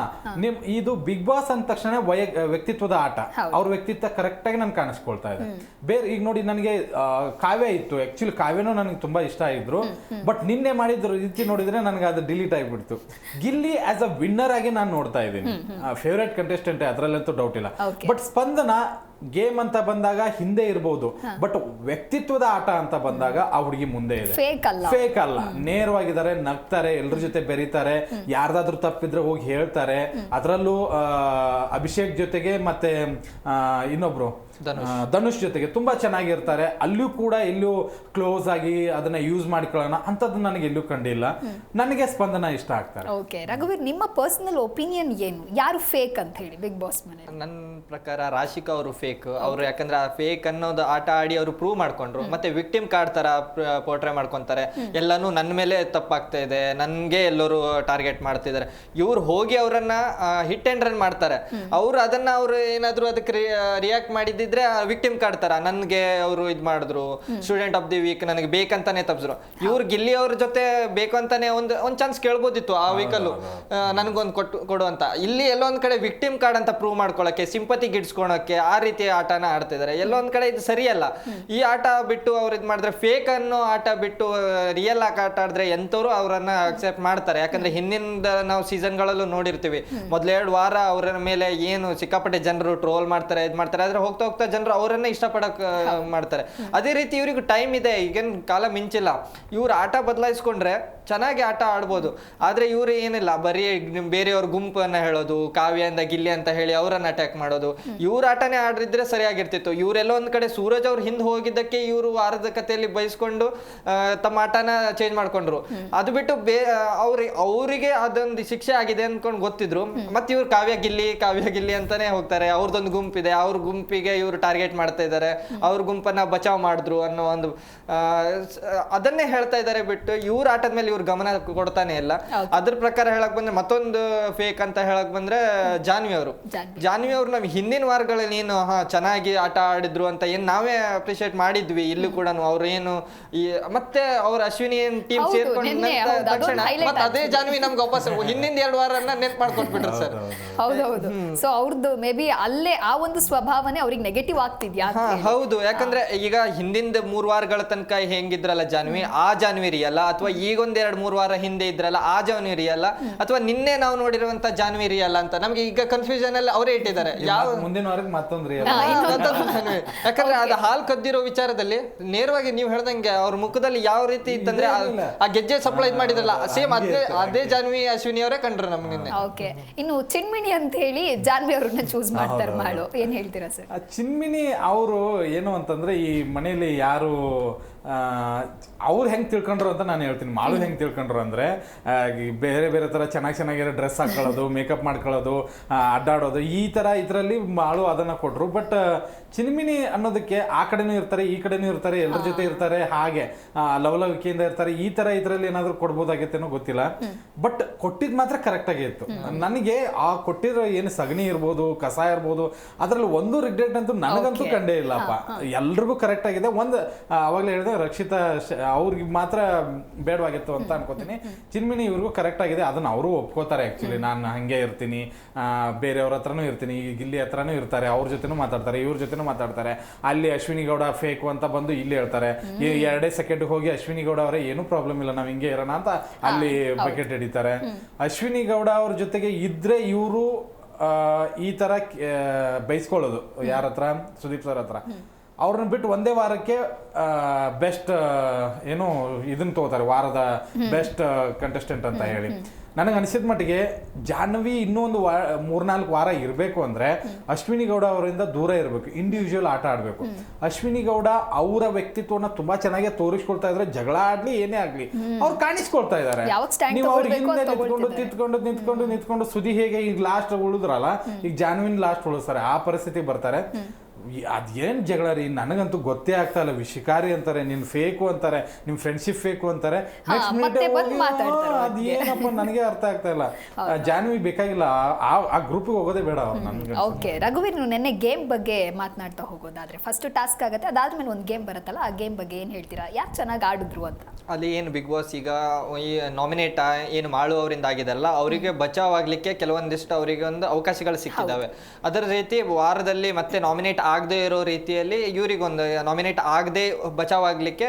ನಿಮ್ ಇದು ಬಿಗ್ ಬಾಸ್ ಅಂದ ತಕ್ಷಣ ವಯ ವ್ಯಕ್ತಿತ್ವದ ಆಟ. ಅವ್ರ ವ್ಯಕ್ತಿತ್ವ ಕರೆಕ್ಟ್ ಆಗಿ ನನ್ಗೆ ಕಾಣಿಸ್ಕೊಳ್ತಾ ಇದೆ. ಬೇರೆ ಈಗ ನೋಡಿ ನನಗೆ ಕಾವ್ಯ ಇತ್ತು. ಆಕ್ಚುಲಿ ಕಾವ್ಯನೂ ನನಗೆ ತುಂಬಾ ಇಷ್ಟ ಆಗಿದ್ರು. ಬಟ್ ನಿನ್ನೆ ಮಾಡಿದ ರೀತಿ ನೋಡಿದ್ರೆ ನನಗೆ ಅದು ಡಿಲೀಟ್ ಆಗಿಬಿಡ್ತು. ಗಿಲ್ಲಿ ಆಸ್ ಅ ವಿನ್ನರ್ ಆಗಿ ನಾನು ನೋಡ್ತಾ ಇದ್ದೀನಿ. ಫೇವ್ರೇಟ್ ಕಂಟೆಸ್ಟೆಂಟ್ ಅದರಲ್ಲಂತೂ ಡೌಟ್ ಇಲ್ಲ. ಬಟ್ ಸ್ಪಂದನ ಗೇಮ್ ಅಂತ ಬಂದಾಗ ಹಿಂದೆ ಇರಬಹುದು ಬಟ್ ವ್ಯಕ್ತಿತ್ವದ ಆಟ ಅಂತ ಬಂದಾಗ ಆ ಹುಡುಗಿ ಮುಂದೆ ಇದೆ. ಫೇಕ್ ಅಲ್ಲ. ಫೇಕ್ ಅಲ್ಲ. ನೇರವಾಗಿದ್ದಾರೆ ನಗ್ತಾರೆ ಎಲ್ರ ಜೊತೆ ಬೆರೀತಾರೆ ಯಾರ್ದಾದ್ರೂ ತಪ್ಪಿದ್ರೆ ಹೋಗಿ ಹೇಳ್ತಾರೆ. ಅದರಲ್ಲೂ ಅಭಿಷೇಕ್ ಜೊತೆಗೆ ಮತ್ತೆ ಆ, ಇನ್ನೊಬ್ರು. ಧನುಷ್. ಜೊತೆಗೆ ತುಂಬಾ ಚೆನ್ನಾಗಿರ್ತಾರೆ. ಅಲ್ಲೂ ಕೂಡ ಎಲ್ಲೂ ಕ್ಲೋಸ್ ಆಗಿ ಅದನ್ನ ಯೂಸ್ ಮಾಡ್ಕೊಳ್ಳೋಣ ಅಂತದ್ದು ನನಗೆ ಎಲ್ಲೂ ಕಂಡಿಲ್ಲ. ನನಗೆ ಸ್ಪಂದನ ಇಷ್ಟ ಆಗ್ತಾರೆ. ಓಕೆ ರಘುವೀರ್ ನಿಮ್ಮ ಪರ್ಸನಲ್ ಒಪಿನಿಯನ್ ಏನು? ಯಾರು ಫೇಕ್ ಅಂತ ಹೇಳಿ ಬಿಗ್ ಬಾಸ್ ಮನೆ ನನ್ನ ಪ್ರಕಾರ ರಾಶಿಕಾ ಅವರು ಫೇಕ್ ಅವರು ಯಾಕಂದ್ರೆ ಆ ಫೇಕ್ ಅನ್ನೋದು ಆಟ ಆಡಿ ಅವರು ಪ್ರೂವ್ ಮಾಡ್ಕೊಂಡ್ರು. ಮತ್ತೆ ವಿಕ್ಟಿಮ್ ಕಾರ್ಡ್ ತರ ಪೋರ್ಟ್ರೇ ಮಾಡ್ಕೊಂತಾರೆ. ಎಲ್ಲಾನು ನನ್ನ ಮೇಲೆ ತಪ್ಪಾಗ್ತಾ ಇದೆ. ನನ್ಗೆ ಎಲ್ಲರೂ ಟಾರ್ಗೆಟ್ ಮಾಡ್ತಿದ್ದಾರೆ. ಇವ್ರು ಹೋಗಿ ಅವರನ್ನ ಹಿಟ್ ಅಂಡ್ ರನ್ ಮಾಡ್ತಾರೆ. ಅವ್ರು ಅದನ್ನ ಅವ್ರು ಏನಾದ್ರು ಅದಕ್ಕೆ ರಿಯಾಕ್ಟ್ ಮಾಡಿದ್ದಿದ್ರೆ ವಿಕ್ಟಿಮ್ ಕಾರ್ಡ್ ತರ. ನನ್ಗೆ ಅವರು ಇದ್ ಮಾಡಿದ್ರು. ಸ್ಟೂಡೆಂಟ್ ಆಫ್ ದಿ ವೀಕ್ ನನಗೆ ಬೇಕಂತಾನೆ ತಪ್ಸಿದ್ರು ಇವ್ರು ಗಿಲ್ಲಿ ಅವ್ರ ಜೊತೆ ಬೇಕು ಅಂತಾನೆ ಒಂದು ಒಂದ್ ಚಾನ್ಸ್ ಕೇಳ್ಬೋದಿತ್ತು ಆ ವೀಕಲ್ಲೂ ನನಗೊಂದು ಕೊಟ್ಟು ಕೊಡು ಅಂತ. ಇಲ್ಲಿ ಎಲ್ಲೊಂದ್ ಕಡೆ ವಿಕ್ಟಿಮ್ ಕಾರ್ಡ್ ಅಂತ ಪ್ರೂವ್ ಮಾಡ್ಕೊಳಕ್ಕೆ ಸಿಂಪತಿ ಗಿಡ್ಸ್ಕೊಳಕ್ಕೆ ಆ ರೀತಿ ಆಟನ ಆಡ್ತಿದ್ದಾರೆ ಎಲ್ಲೊಂದ್ ಕಡೆ ಇದು ಸರಿಯಲ್ಲ. ಈ ಆಟ ಬಿಟ್ಟು ಅವ್ರು ಇದು ಮಾಡಿದ್ರೆ ಫೇಕ್ ಅನ್ನೋ ಆಟ ಬಿಟ್ಟು ರಿಯಲ್ ಆಗಿ ಆಟ ಆಡಿದ್ರೆ ಎಂತವ್ರು ಅವರನ್ನ ಅಕ್ಸೆಪ್ಟ್ ಮಾಡ್ತಾರೆ. ಯಾಕಂದ್ರೆ ಹಿಂದಿನ ನಾವು ಸೀಸನ್ಗಳಲ್ಲೂ ನೋಡಿರ್ತೀವಿ. ಮೊದ್ಲೆರಡು ವಾರ ಅವರ ಮೇಲೆ ಏನು ಸಿಕ್ಕಾಪಟ್ಟೆ ಜನರು ಟ್ರೋಲ್ ಮಾಡ್ತಾರೆ ಇದು ಮಾಡ್ತಾರೆ. ಆದ್ರೆ ಹೋಗ್ತಾ ಹೋಗ್ತಾ ಜನರು ಅವರನ್ನ ಇಷ್ಟಪಡಕ್ ಮಾಡ್ತಾರೆ. ಅದೇ ರೀತಿ ಇವ್ರಿಗೂ ಟೈಮ್ ಇದೆ ಈಗೇನು ಕಾಲ ಮಿಂಚಿಲ್ಲ. ಇವ್ರು ಆಟ ಬದಲಾಯಿಸ್ಕೊಂಡ್ರೆ ಚೆನ್ನಾಗಿ ಆಟ ಆಡ್ಬೋದು. ಆದರೆ ಇವರು ಏನಿಲ್ಲ, ಬರೀ ನಿಮ್ ಬೇರೆಯವ್ರ ಗುಂಪನ್ನ ಹೇಳೋದು ಕಾವ್ಯಂದ ಗಿಲ್ಲಿ ಅಂತ ಹೇಳಿ ಅವರನ್ನು ಅಟ್ಯಾಕ್ ಮಾಡೋದು. ಇವ್ರ ಆಟನೇ ಆಡಿದ್ರೆ ಸರಿಯಾಗಿರ್ತಿತ್ತು. ಇವರೆಲ್ಲ ಒಂದ್ ಕಡೆ ಸೂರಜ್ ಅವ್ರ ಹಿಂದೆ ಹೋಗಿದ್ದಕ್ಕೆ ಇವರು ವಾರದ ಕಥೆಯಲ್ಲಿ ಬಯಸ್ಕೊಂಡು ತಮ್ಮ ಆಟನ ಚೇಂಜ್ ಮಾಡ್ಕೊಂಡ್ರು. ಅದು ಬಿಟ್ಟು ಬೇ ಅವ್ರಿಗೆ ಅವರಿಗೆ ಅದೊಂದು ಶಿಕ್ಷೆ ಆಗಿದೆ ಅನ್ಕೊಂಡು ಗೊತ್ತಿದ್ರು. ಮತ್ತೆ ಇವ್ರು ಕಾವ್ಯ ಗಿಲ್ಲಿ ಕಾವ್ಯ ಗಿಲ್ಲಿ ಅಂತಾನೆ ಹೋಗ್ತಾರೆ. ಅವ್ರದ್ದೊಂದು ಗುಂಪಿದೆ ಅವ್ರ ಗುಂಪಿಗೆ ಇವ್ರು ಟಾರ್ಗೆಟ್ ಮಾಡ್ತಾ ಇದ್ದಾರೆ ಅವ್ರ ಗುಂಪನ್ನ ಬಚಾವ್ ಮಾಡಿದ್ರು ಅನ್ನೋ ಒಂದು ಅದನ್ನೇ ಹೇಳ್ತಾ ಇದ್ದಾರೆ ಬಿಟ್ಟು ಇವ್ರ ಆಟದ ಮೇಲೆ ಇವ್ರು ಗಮನ ಕೊಡ್ತಾನೆ ಇಲ್ಲ. ಅದ್ರ ಪ್ರಕಾರ ಹೇಳಕ್ ಬಂದ್ರೆ ಮತ್ತೊಂದು ಫೇಕ್ ಅಂತ ಹೇಳಕ್ ಬಂದ್ರೆ ಜಾನ್ವಿ ಅವರು. ಜಾನ್ವಿ. ಅವರು ಅವ್ರು ನಮ್ ಹಿಂದಿನ ವಾರಗಳಲ್ಲಿ ಏನು ಹಾ ಚೆನ್ನಾಗಿ ಆಟ ಆಡಿದ್ರು ಅಂತ ಏನ್ ನಾವೇ ಅಪ್ರಿಶಿಯೇಟ್ ಮಾಡಿದ್ವಿ. ಇಲ್ಲೂ ಕೂಡ ಅವ್ರು ಏನು ಈ ಮತ್ತೆ ಅವ್ರ ಅಶ್ವಿನಿ ಟೀಮ್ ಸೇರ್ಕೊಂಡ ತಕ್ಷಣ. ಮತ್ತೆ ಅದೇ ಜಾನ್ವಿ ನಮ್ಗೆ ವಾಪಸ್ ಹಿಂದಿನ ಎರಡು ವಾರ ನೆನ್ಪ್ ಮಾಡ್ಕೊಟ್ಬಿಟ್ರು ಸರ್. ಹೌದೌದು ಸೊ ಅವ್ರದ್ದು ಮೇ ಬಿ ಅಲ್ಲೇ ಆ ಒಂದು ಸ್ವಭಾವನೆ ಅವ್ರಿಗೆ ನೆಗೆಟಿವ್ ಆಗ್ತಿದ್ಯಾ. ಹೌದು. ಯಾಕಂದ್ರೆ ಈಗ ಹಿಂದಿನ ಮೂರ್ ವಾರಗಳ ತನಕ ಹೆಂಗಿದ್ರಲ್ಲ ಜಾನ್ವಿ? ಆ ಜಾನ್ವಿ ಅಲ್ಲ ಅಥವಾ ಈಗೊಂದ್ ಎರಡ್ ಮೂರು ವಾರ ಹಿಂದೆ ಇದ್ರಲ್ಲ ಆ ಜಾನ್ವಿ ರಿಯಲ್ಲ ಅಥವಾ ನಿನ್ನೆ ನಾವು ನೋಡಿರುವಂತ ಜಾನ್ವಿ ಅಲ್ಲ ಅಂತ? ನಮ್ಗೆ ಈಗ ಕನ್ಫ್ಯೂಷನ್ ಅಲ್ಲಿ ಅವರೇ ಇಟ್ಟಿದ್ದಾರೆ. ಯಾವ ಮುಂದಿನ ವಾರಕ್ಕೆ. ಯಾಕಂದ್ರೆ ಅದು ಹಾಲ್ ಕದ್ದಿರೋ ವಿಚಾರದಲ್ಲಿ ನೇರವಾಗಿ ನೀವು ಹೇಳ್ದಂಗೆ ಅವ್ರ ಮುಖದಲ್ಲಿ ಯಾವ ರೀತಿ ಇತ್ತಂದ್ರೆ ಆ- ಗೆಜ್ಜೆ ಸಪ್ಲೈ ಮಾಡಿದ್ರಲ್ಲ ಸೇಮ್ ಅದೇ ಅದೇ ಜಾನ್ವಿ ಅಶ್ವಿನಿ ಅವರೇ ಕಂಡ್ರು ನಮ್ಗೆ ನಿನ್ನೆ. ಓಕೆ ಇನ್ನು ಚಿನ್ಮಿಣಿ ಅಂತ ಹೇಳಿ ಜಾನ್ವಿ ಅವ್ರನ್ನ ಚೂಸ್ ಮಾಡ್ತಾರೆ ಮಾಡು. ಏನ್ ಹೇಳ್ತೀರಾ ಸರ್? ಆ ಚಿನ್ಮಿನಿ ಅವರು ಏನು ಅಂತಂದ್ರೆ ಈ ಮನೆಯಲ್ಲಿ ಯಾರು ಅವ್ರು ಹೆಂಗೆ ತಿಳ್ಕೊಂಡ್ರು ಅಂತ ನಾನು ಹೇಳ್ತೀನಿ. ಮಾಳು ಹೆಂಗೆ ತಿಳ್ಕೊಂಡ್ರು ಅಂದ್ರೆ ಬೇರೆ ಬೇರೆ ತರ ಚೆನ್ನಾಗಿ ಚೆನ್ನಾಗಿರೋ ಡ್ರೆಸ್ ಹಾಕೊಳ್ಳೋದು ಮೇಕಪ್ ಮಾಡ್ಕೊಳ್ಳೋದು ಅಡ್ಡಾಡೋದು ಈ ತರ ಇದರಲ್ಲಿ ಮಾಳು ಅದನ್ನ ಕೊಟ್ರು. ಬಟ್ ಚಿನ್ಮಿನಿ ಅನ್ನೋದಕ್ಕೆ ಆ ಕಡೆನೂ ಇರ್ತಾರೆ ಈ ಕಡೆನೂ ಇರ್ತಾರೆ ಎಲ್ಲರ ಜೊತೆ ಇರ್ತಾರೆ ಹಾಗೆ ಆ, ಲವಲವಿಕೆಯಿಂದ ಇರ್ತಾರೆ ಈ ತರ ಇದರಲ್ಲಿ ಏನಾದರೂ ಕೊಡ್ಬೋದಾಗಿತ್ತೇನೋ ಗೊತ್ತಿಲ್ಲ. ಬಟ್ ಕೊಟ್ಟಿದ್ ಮಾತ್ರ ಕರೆಕ್ಟಾಗಿ ಇತ್ತು. ನನಗೆ ಆ ಕೊಟ್ಟಿರೋ ಏನು ಸಗಣಿ ಇರ್ಬೋದು ಕಸ ಇರ್ಬೋದು ಅದರಲ್ಲಿ ಒಂದು ರಿಗ್ರೆಟ್ ಅಂತೂ ನನಗಂತೂ ಕಂಡೇ ಇಲ್ಲಪ್ಪ. ಎಲ್ರಿಗೂ ಕರೆಕ್ಟ್ ಆಗಿದೆ. ಒಂದು ಆವಾಗಲೇ ಅವಾಗ್ಲೇ ಹೇಳಿದೆ ರಕ್ಷಿತಾ ಶ- ಅವ್ರಿಗೆ ಮಾತ್ರ ಬೇಡವಾಗಿತ್ತು ಅಂತ ಅನ್ಕೋತೀನಿ. ಚಿನ್ಮಿನಿ ಇವ್ರಿಗೂ ಕರೆಕ್ಟ್ ಆಗಿದೆ. ಅದನ್ನ ಅವರು ಒಪ್ಕೋತಾರೆ ಆಕ್ಚುಲಿ ನಾನು ಹಂಗೆ ಇರ್ತೀನಿ. ಬೇರೆಯವ್ರ ಹತ್ರನೂ ಇರ್ತೀನಿ. ಈ ಗಿಲ್ಲಿ ಹತ್ರನೂ ಇರ್ತಾರೆ. ಅವ್ರ ಜೊತೆನೂ ಮಾತಾಡ್ತಾರೆ. ಇವ್ರ ಜೊತೆನೂ ಮಾತಾಡ್ತಾರೆ. ಅಲ್ಲಿ ಅಶ್ವಿನಿ ಗೌಡ ಫೇಕು ಅಂತ ಬಂದು ಇಲ್ಲಿ ಹೇಳ್ತಾರೆ. ಈ ಎರಡೇ ಸೆಕೆಂಡ್ ಹೋಗಿ ಅಶ್ವಿನಿ ಗೌಡ ಅವರೇ ಏನೂ ಪ್ರಾಬ್ಲಮ್ ಇಲ್ಲ. ನಾವು ಹಿಂಗೆ ಇರೋಣ ಅಂತ ಅಲ್ಲಿ ಬಕೆಟ್ ಹಿಡಿತಾರೆ. ಅಶ್ವಿನಿ ಗೌಡ ಅವ್ರ ಜೊತೆಗೆ ಇದ್ರೆ ಇವರು ಈ ತರ ಬೈಸ್ಕೊಳ್ಳೋದು. ಯಾರ ಹತ್ರ ಸುದೀಪ್ ಸರ್ ಹತ್ರ. ಅವ್ರನ್ನ ಬಿಟ್ಟು ಒಂದೇ ವಾರಕ್ಕೆ ಬೆಸ್ಟ್ ಏನು ಇದನ್ನ ತಗೋತಾರೆ ವಾರದ ಬೆಸ್ಟ್ ಕಂಟೆಸ್ಟೆಂಟ್ ಅಂತ ಹೇಳಿ. ನನಗೆ ಅನಿಸಿದ ಮಟ್ಟಿಗೆ ಜಾಹ್ನವಿ ಇನ್ನೂ ಒಂದು ವಾ ಮೂರ್ನಾಲ್ಕು ವಾರ ಇರಬೇಕು ಅಂದ್ರೆ ಅಶ್ವಿನಿ ಗೌಡ ಅವರಿಂದ ದೂರ ಇರಬೇಕು ಇಂಡಿವಿಜುವಲ್ ಆಟ ಆಡಬೇಕು. ಅಶ್ವಿನಿ ಗೌಡ ಅವರ ವ್ಯಕ್ತಿತ್ವನ ತುಂಬಾ ಚೆನ್ನಾಗಿ ತೋರಿಸ್ಕೊಳ್ತಾ ಇದ್ರೆ ಜಗಳ ಆಡ್ಲಿ ಏನೇ ಆಗ್ಲಿ ಅವ್ರು ಕಾಣಿಸ್ಕೊಳ್ತಾ ಇದ್ದಾರೆ ನೀವು ಅವ್ರ ತಗೊಳ್ಬೇಕು ಹಿಂದೆ ನಿಂತ್ಕೊಂಡು. ನಿಂತ್ಕೊಂಡು ನಿಂತ್ಕೊಂಡು ನಿಂತ್ಕೊಂಡು ಸುದಿ ಹೇಗೆ ಈಗ ಲಾಸ್ಟ್ ಉಳಿದ್ರಲ್ಲ ಈಗ ಜಾನ್ವಿನ್ ಲಾಸ್ಟ್ ಉಳಿಸ್ತಾರೆ ಆ ಪರಿಸ್ಥಿತಿ ಬರ್ತಾರೆ. ಅದೇನ್ ಜಗಳ ರೀ? ನನಗಂತೂ ಗೊತ್ತೇ ಆಗ್ತಾ ಇಲ್ಲ. ವಿಷಿಕಾರಿ ಅಂತಾರೆ ನಿನ್ನ ಫೇಕು ಅಂತಾರೆ ನಿಮ್ ಫ್ರೆಂಡ್ಶಿಪ್ ಫೇಕು ಅಂತಾರೆ. ನೆಕ್ಸ್ಟ್ ಮತ್ತೆ ಬಂದ್ ಮಿನಿಟ್ ಮಾತಾಡ್ತಾರೆ ಅದ್ ಏನಪ್ಪ ನನಗೆ ಅರ್ಥ ಆಗ್ತಾ ಇಲ್ಲ. ಜಾನ್ವಿ ಬೇಕಾಗಿಲ್ಲ. ಆ- ಆ ಗ್ರೂಪಿಗೆ ಹೋಗೋದೇ ಬೇಡ ಅವ್ರು ನನ್ಗೆ ಓಕೆ ರಘುವೀರ್ ನೀವು ನೆನ್ನೆ ಗೇಮ್ ಬಗ್ಗೆ ಮಾತನಾಡ್ತಾ ಹೋಗೋದಾದ್ರೆ ಫಸ್ಟ್ ಟಾಸ್ಕ್ ಆಗುತ್ತೆ ಅದಾದ್ಮೇಲೆ ಒಂದು ಗೇಮ್ ಬರುತ್ತಲ್ಲ ಆ ಗೇಮ್ ಬಗ್ಗೆ ಏನ್ ಹೇಳ್ತೀರಾ? ಯಾಕೆ ಚೆನ್ನಾಗಿ ಆಡಿದ್ರು ಅಂತ? ಅಲ್ಲಿ ಏನು ಬಿಗ್ ಬಾಸ್ ಈಗ ಈ ನಾಮಿನೇಟ್ ಏನು ಮಾಡುವವರಿಂದ ಆಗಿದೆಲ್ಲ ಅವರಿಗೆ ಬಚಾವ್ ಆಗ್ಲಿಕ್ಕೆ ಕೆಲವೊಂದಿಷ್ಟು ಅವರಿಗೆ ಒಂದು ಅವಕಾಶಗಳು ಸಿಕ್ಕಿದ್ದಾವೆ ಅದರ ರೀತಿ ವಾರದಲ್ಲಿ ಮತ್ತೆ ನಾಮಿನೇಟ್ ಆಗದೆ ಇರೋ ರೀತಿಯಲ್ಲಿ ಇವರಿಗೊಂದು ನಾಮಿನೇಟ್ ಆಗದೆ ಬಚಾವ್ ಆಗ್ಲಿಕ್ಕೆ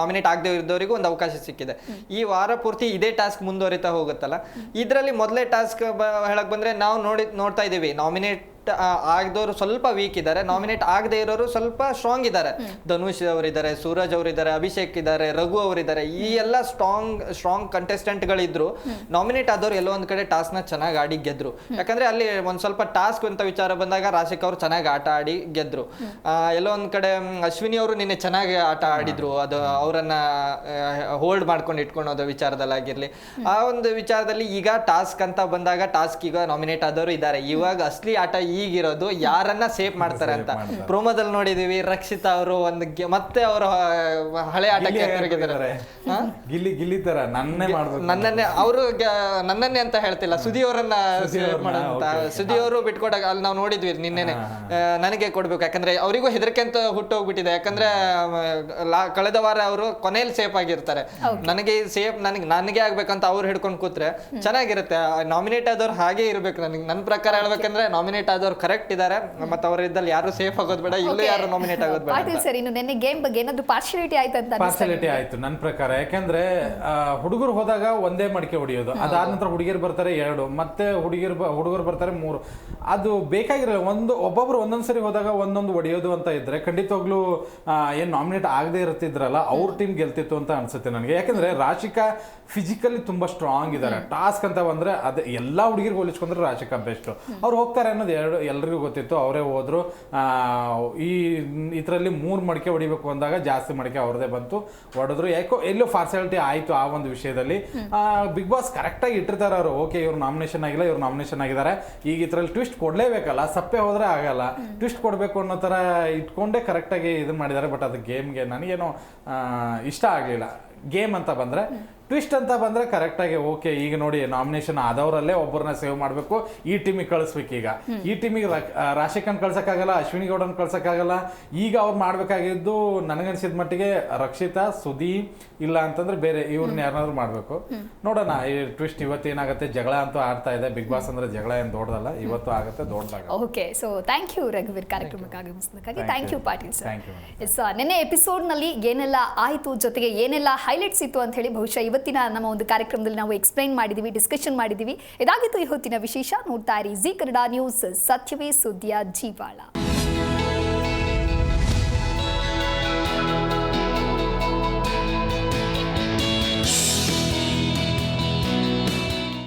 ನಾಮಿನೇಟ್ ಆಗದೆ ಇದ್ದವರಿಗೂ ಒಂದು ಅವಕಾಶ ಸಿಕ್ಕಿದೆ. ಈ ವಾರ ಪೂರ್ತಿ ಇದೇ ಟಾಸ್ಕ್ ಮುಂದುವರಿತಾ ಹೋಗುತ್ತಲ್ಲ? ಇದರಲ್ಲಿ ಮೊದಲೇ ಟಾಸ್ಕ್ ಹೇಳಕ್ ಬಂದ್ರೆ ನಾವು ನೋಡಿ ನೋಡ್ತಾ ಇದ್ದೀವಿ. ನಾಮಿನೇಟ್ ಆಗದವರು ಸ್ವಲ್ಪ ವೀಕ್ ಇದ್ದಾರೆ. ನಾಮಿನೇಟ್ ಆಗದೆ ಇರೋರು ಸ್ವಲ್ಪ ಸ್ಟ್ರಾಂಗ್ ಇದ್ದಾರೆ. ಧನುಷ್ ಅವರಿದ್ದಾರೆ ಸೂರಜ್ ಅವರಿದ್ದಾರೆ ಅಭಿಷೇಕ್ ಇದ್ದಾರೆ ರಘು ಅವರಿದ್ದಾರೆ. ಈ ಎಲ್ಲ ಸ್ಟ್ರಾಂಗ್ ಸ್ಟ್ರಾಂಗ್ ಕಂಟೆಸ್ಟೆಂಟ್ ಗಳಿದ್ರು ನಾಮಿನೇಟ್ ಆದವರು ಎಲ್ಲೋ ಒಂದ್ ಕಡೆ ಟಾಸ್ಕ್ನ ಚೆನ್ನಾಗಿ ಆಡಿ ಗೆದ್ರು. ಯಾಕಂದ್ರೆ ಅಲ್ಲಿ ಒಂದ್ ಸ್ವಲ್ಪ ಟಾಸ್ಕ್ ಅಂತ ವಿಚಾರ ಬಂದಾಗ ರಾಶಿಕ್ ಅವರು ಚೆನ್ನಾಗಿ ಆಟ ಆಡಿ ಗೆದ್ರು. ಎಲ್ಲೋ ಒಂದ್ ಕಡೆ ಅಶ್ವಿನಿ ಅವರು ನಿನ್ನೆ ಚೆನ್ನಾಗಿ ಆಟ ಆಡಿದ್ರು. ಅದು ಅವರನ್ನ ಹೋಲ್ಡ್ ಮಾಡ್ಕೊಂಡು ಇಟ್ಕೊಳೋದು ವಿಚಾರದಲ್ಲಾಗಿರ್ಲಿ ಆ ಒಂದು ವಿಚಾರದಲ್ಲಿ ಈಗ ಟಾಸ್ಕ್ ಅಂತ ಬಂದಾಗ ಟಾಸ್ಕ್ ಈಗ ನಾಮಿನೇಟ್ ಆದವರು ಇದ್ದಾರೆ. ಇವಾಗ ಅಸ್ಲಿ ಆಟ ಈಗಿರೋದು ಯಾರನ್ನ ಸೇಫ್ ಮಾಡ್ತಾರೆ ಅಂತ. ಪ್ರೋಮೋದಲ್ಲಿ ನೋಡಿದೀವಿ ರಕ್ಷಿತಾ ಅವರು ಒಂದು ಮತ್ತೆ ಅವರು ಹಳೆ ಆಟಕ್ಕೆ ತಿರುಗಿದ್ದಾರೆ. ಗಿಲ್ಲಿ ಗಿಲ್ಲಿ ತರ ನನ್ನೇ ಮಾಡ್ಬೇಕು ನನ್ನನ್ನೇ ಅವರು ನನ್ನನ್ನೇ ಅಂತ ಹೇಳ್ತಿಲ್ಲ ಸುದಿ ಅವರನ್ನ ಮಾಡಂತ. ಸುದಿ ಅವರು ಬಿಟ್ಕೊಡಾಗ ಅಲ್ಲಿ ನಾವು ನೋಡಿದ್ವಿ ನಿನ್ನೆನೆ. ಆ, ನನಗೆ ಕೊಡ್ಬೇಕು ಯಾಕಂದ್ರೆ ಅವರಿಗೂ ಹೆದರಿಕೆ ಅಂತ ಹುಟ್ಟೋಗ್ಬಿಟ್ಟಿದೆ. ಯಾಕಂದ್ರೆ ಕಳೆದ ವಾರ ಅವರು ಕೊನೆಯಲ್ಲಿ ಸೇಫ್ ಆಗಿರ್ತಾರೆ. ನನಗೆ ಸೇಫ್ ನನಗೆ ನನಗೆ ಆಗ್ಬೇಕಂತ ಅವ್ರು ಹಿಡ್ಕೊಂಡು ಕೂತ್ರೆ ಚೆನ್ನಾಗಿರುತ್ತೆ. ನಾಮಿನೇಟ್ ಆದವ್ರು ಹಾಗೆ ಇರ್ಬೇಕು. ನನಗೆ ನನ್ನ ಪ್ರಕಾರ ಹೇಳ್ಬೇಕಂದ್ರೆ ನಾಮಿನೇಟ್ ಆದ ಆದವ್ರು ಕರೆಕ್ಟ್ ಇದ್ದಾರೆ ಮತ್ತೆ ಅವರಿದ್ದಲ್ಲಿ ಯಾರು ಸೇಫ್ ಆಗೋದು ಬೇಡ ಇಲ್ಲೇ ಯಾರು ನಾಮಿನೇಟ್ ಆಗೋದು ಬೇಡ ಪಾಟೀಲ್ ಸರ್ ಇನ್ನು ನಿನ್ನೆ ಗೇಮ್ ಬಗ್ಗೆ ಏನಾದ್ರು ಪಾರ್ಶಿಯಾಲಿಟಿ ಆಯ್ತು ಅಂತ ಆಯ್ತು ನನ್ನ ಪ್ರಕಾರ. ಯಾಕಂದ್ರೆ ಹುಡುಗರು ಹೋದಾಗ ಒಂದೇ ಮಡಿಕೆ ಹೊಡಿಯೋದು. ಅದಾದ ನಂತರ ಹುಡುಗಿಯರು ಬರ್ತಾರೆ ಎರಡು ಮತ್ತೆ ಹುಡುಗಿರು ಹುಡುಗರು ಬರ್ತಾರೆ ಮೂರು. ಅದು ಬೇಕಾಗಿರಲ್ಲ ಒಂದು ಒಬ್ಬೊಬ್ರು ಒಂದೊಂದ್ ಸರಿ ಹೋದಾಗ ಒಂದೊಂದು ಹೊಡಿಯೋದು ಅಂತ ಇದ್ರೆ ಖಂಡಿತವಾಗ್ಲೂ ಏನು ಏನ್ ನಾಮಿನೇಟ್ ಆಗದೆ ಇರ್ತಿದ್ರಲ್ಲ ಅವ್ರ ಟೀಮ್ ಗೆಲ್ತಿತ್ತು ಅಂತ ಅನ್ಸುತ್ತೆ ನನಗೆ. ಯಾಕಂದ್ರೆ ರಾಶಿಕಾ ಫಿಸಿಕಲಿ ತುಂಬಾ ಸ್ಟ್ರಾಂಗ್ ಇದ್ದಾರೆ ಟಾಸ್ಕ್ ಅಂತ ಬಂದ್ರೆ ಅದೇ ಎಲ್ಲಾ ಹುಡುಗಿರ್ಗೆ ಹೋಲಿಸ್ಕೊಂಡ್ರೆ ರಾಶಿಕಾ ಬೆಸ್ಟ್ ಅವ್ರು ಹೋಗ್ತಾರೆ ಅನ್ನೋದು ಎರಡು. ಎಲ್ರಿಗೂ ಗೊತ್ತಿತ್ತು ಅವರೇ ಹೋದ್ರು. ಈ ಇದರಲ್ಲಿ ಮೂರು ಮಡಿಕೆ ಹೊಡಿಬೇಕು ಅಂದಾಗ ಜಾಸ್ತಿ ಮಡಿಕೆ ಅವ್ರದೇ ಬಂತು ಹೊಡೆದ್ರು. ಯಾಕೋ ಎಲ್ಲೂ ಫಾರ್ಸಾಲಿಟಿ ಆಯಿತು ಆ ಒಂದು ವಿಷಯದಲ್ಲಿ. ಬಿಗ್ ಬಾಸ್ ಕರೆಕ್ಟಾಗಿ ಇಟ್ಟಿರ್ತಾರೆ ಅವರು. ಓಕೆ ಇವ್ರು ನಾಮಿನೇಷನ್ ಆಗಿಲ್ಲ ಇವ್ರು ನಾಮಿನೇಷನ್ ಆಗಿದ್ದಾರೆ. ಈಗ ಇದ್ರಲ್ಲಿ ಟ್ವಿಸ್ಟ್ ಕೊಡ್ಲೇಬೇಕಲ್ಲ ಸಪ್ಪೆ ಹೋದರೆ ಆಗಲ್ಲ. ಟ್ವಿಸ್ಟ್ ಕೊಡಬೇಕು ಅನ್ನೋ ಥರ ಇಟ್ಕೊಂಡೇ ಕರೆಕ್ಟಾಗಿ ಇದನ್ನ ಮಾಡಿದ್ದಾರೆ ಬಟ್ ಅದು ಗೇಮ್ಗೆ ನನಗೇನೋ ಇಷ್ಟ ಆಗಲಿಲ್ಲ. ಗೇಮ್ ಅಂತ ಬಂದ್ರೆ ಟ್ವಿಸ್ಟ್ ಅಂತ ಬಂದ್ರೆ ಕರೆಕ್ಟಾಗಿ ಓಕೆ ಈಗ ನೋಡಿ ನಾಮಿನೇಷನ್ ಆದವರಲ್ಲೇ ಒಬ್ಬರನ್ನ ಸೇವ್ ಮಾಡಬೇಕು. ಈ ಟೀಮಿಗೆ ಕಳಿಸ್ಬೇಕು ಈಗ. ಈ ಟೀಮಿಗೆ ರಾಶಿಕನ್ ಕಳ್ಸಕ್ಕಾಗಲ್ಲ ಅಶ್ವಿನಿ ಗೌಡನ್ ಕಳ್ಸಕ್ಕಾಗಲ್ಲ. ಈಗ ಅವ್ರು ಮಾಡ್ಬೇಕಾಗಿದ್ದು ನನಗನ್ಸಿದ ಮಟ್ಟಿಗೆ ರಕ್ಷಿತಾ ಸುದಿ ಇಲ್ಲ ಅಂತಂದ್ರೆ ಬೇರೆ ಇವ್ರನ್ನ ಯಾರನ್ನಾದ್ರೂ ಮಾಡ್ಬೇಕು. ನೋಡೋಣ ಈ ಟ್ವಿಸ್ಟ್ ಇವತ್ತೇನಾಗುತ್ತೆ ಜಗಳ ಅಂತೂ ಆಡ್ತಾ ಇದೆ. ಬಿಗ್ ಬಾಸ್ ಅಂದ್ರೆ ಜಗಳ ಏನು ದೊಡ್ಡದಲ್ಲ ಇವತ್ತು ಆಗುತ್ತೆ ದೊಡ್ಡದಾಗ ಓಕೆ ಸೊ ಥ್ಯಾಂಕ್ ಯು ರಘುವೀರ್ ಕಾರ್ಯಕ್ರಮಕ್ಕಾಗಿ thank you. Patil sir yes ನಿನ್ನೆ ಎಪಿಸೋಡ್ನಲ್ಲಿ ಏನೆಲ್ಲ ಆಯಿತು ಜೊತೆಗೆ ಏನೆಲ್ಲ ಹೈಲೈಟ್ಸ್ ಇತ್ತು ಅಂತ ಹೇಳಿ ಬಹುಶಃ ಇವತ್ತಿನ ನಮ್ಮ ಒಂದು ಕಾರ್ಯಕ್ರಮದಲ್ಲಿ ನಾವು ಎಕ್ಸ್ಪ್ಲೈನ್ ಮಾಡಿದ್ದೀವಿ ಡಿಸ್ಕಷನ್ ಮಾಡಿದ್ದೀವಿ ಇದಾಗಿತ್ತು ಈ ಇವತ್ತಿನ ವಿಶೇಷ. ನೋಡ್ತಾ ಇರಿ ಜಿ ಕನ್ನಡ ನ್ಯೂಸ್ ಸತ್ಯವೇ ಸುದ್ದಿಯ ಜೀವಾಳ.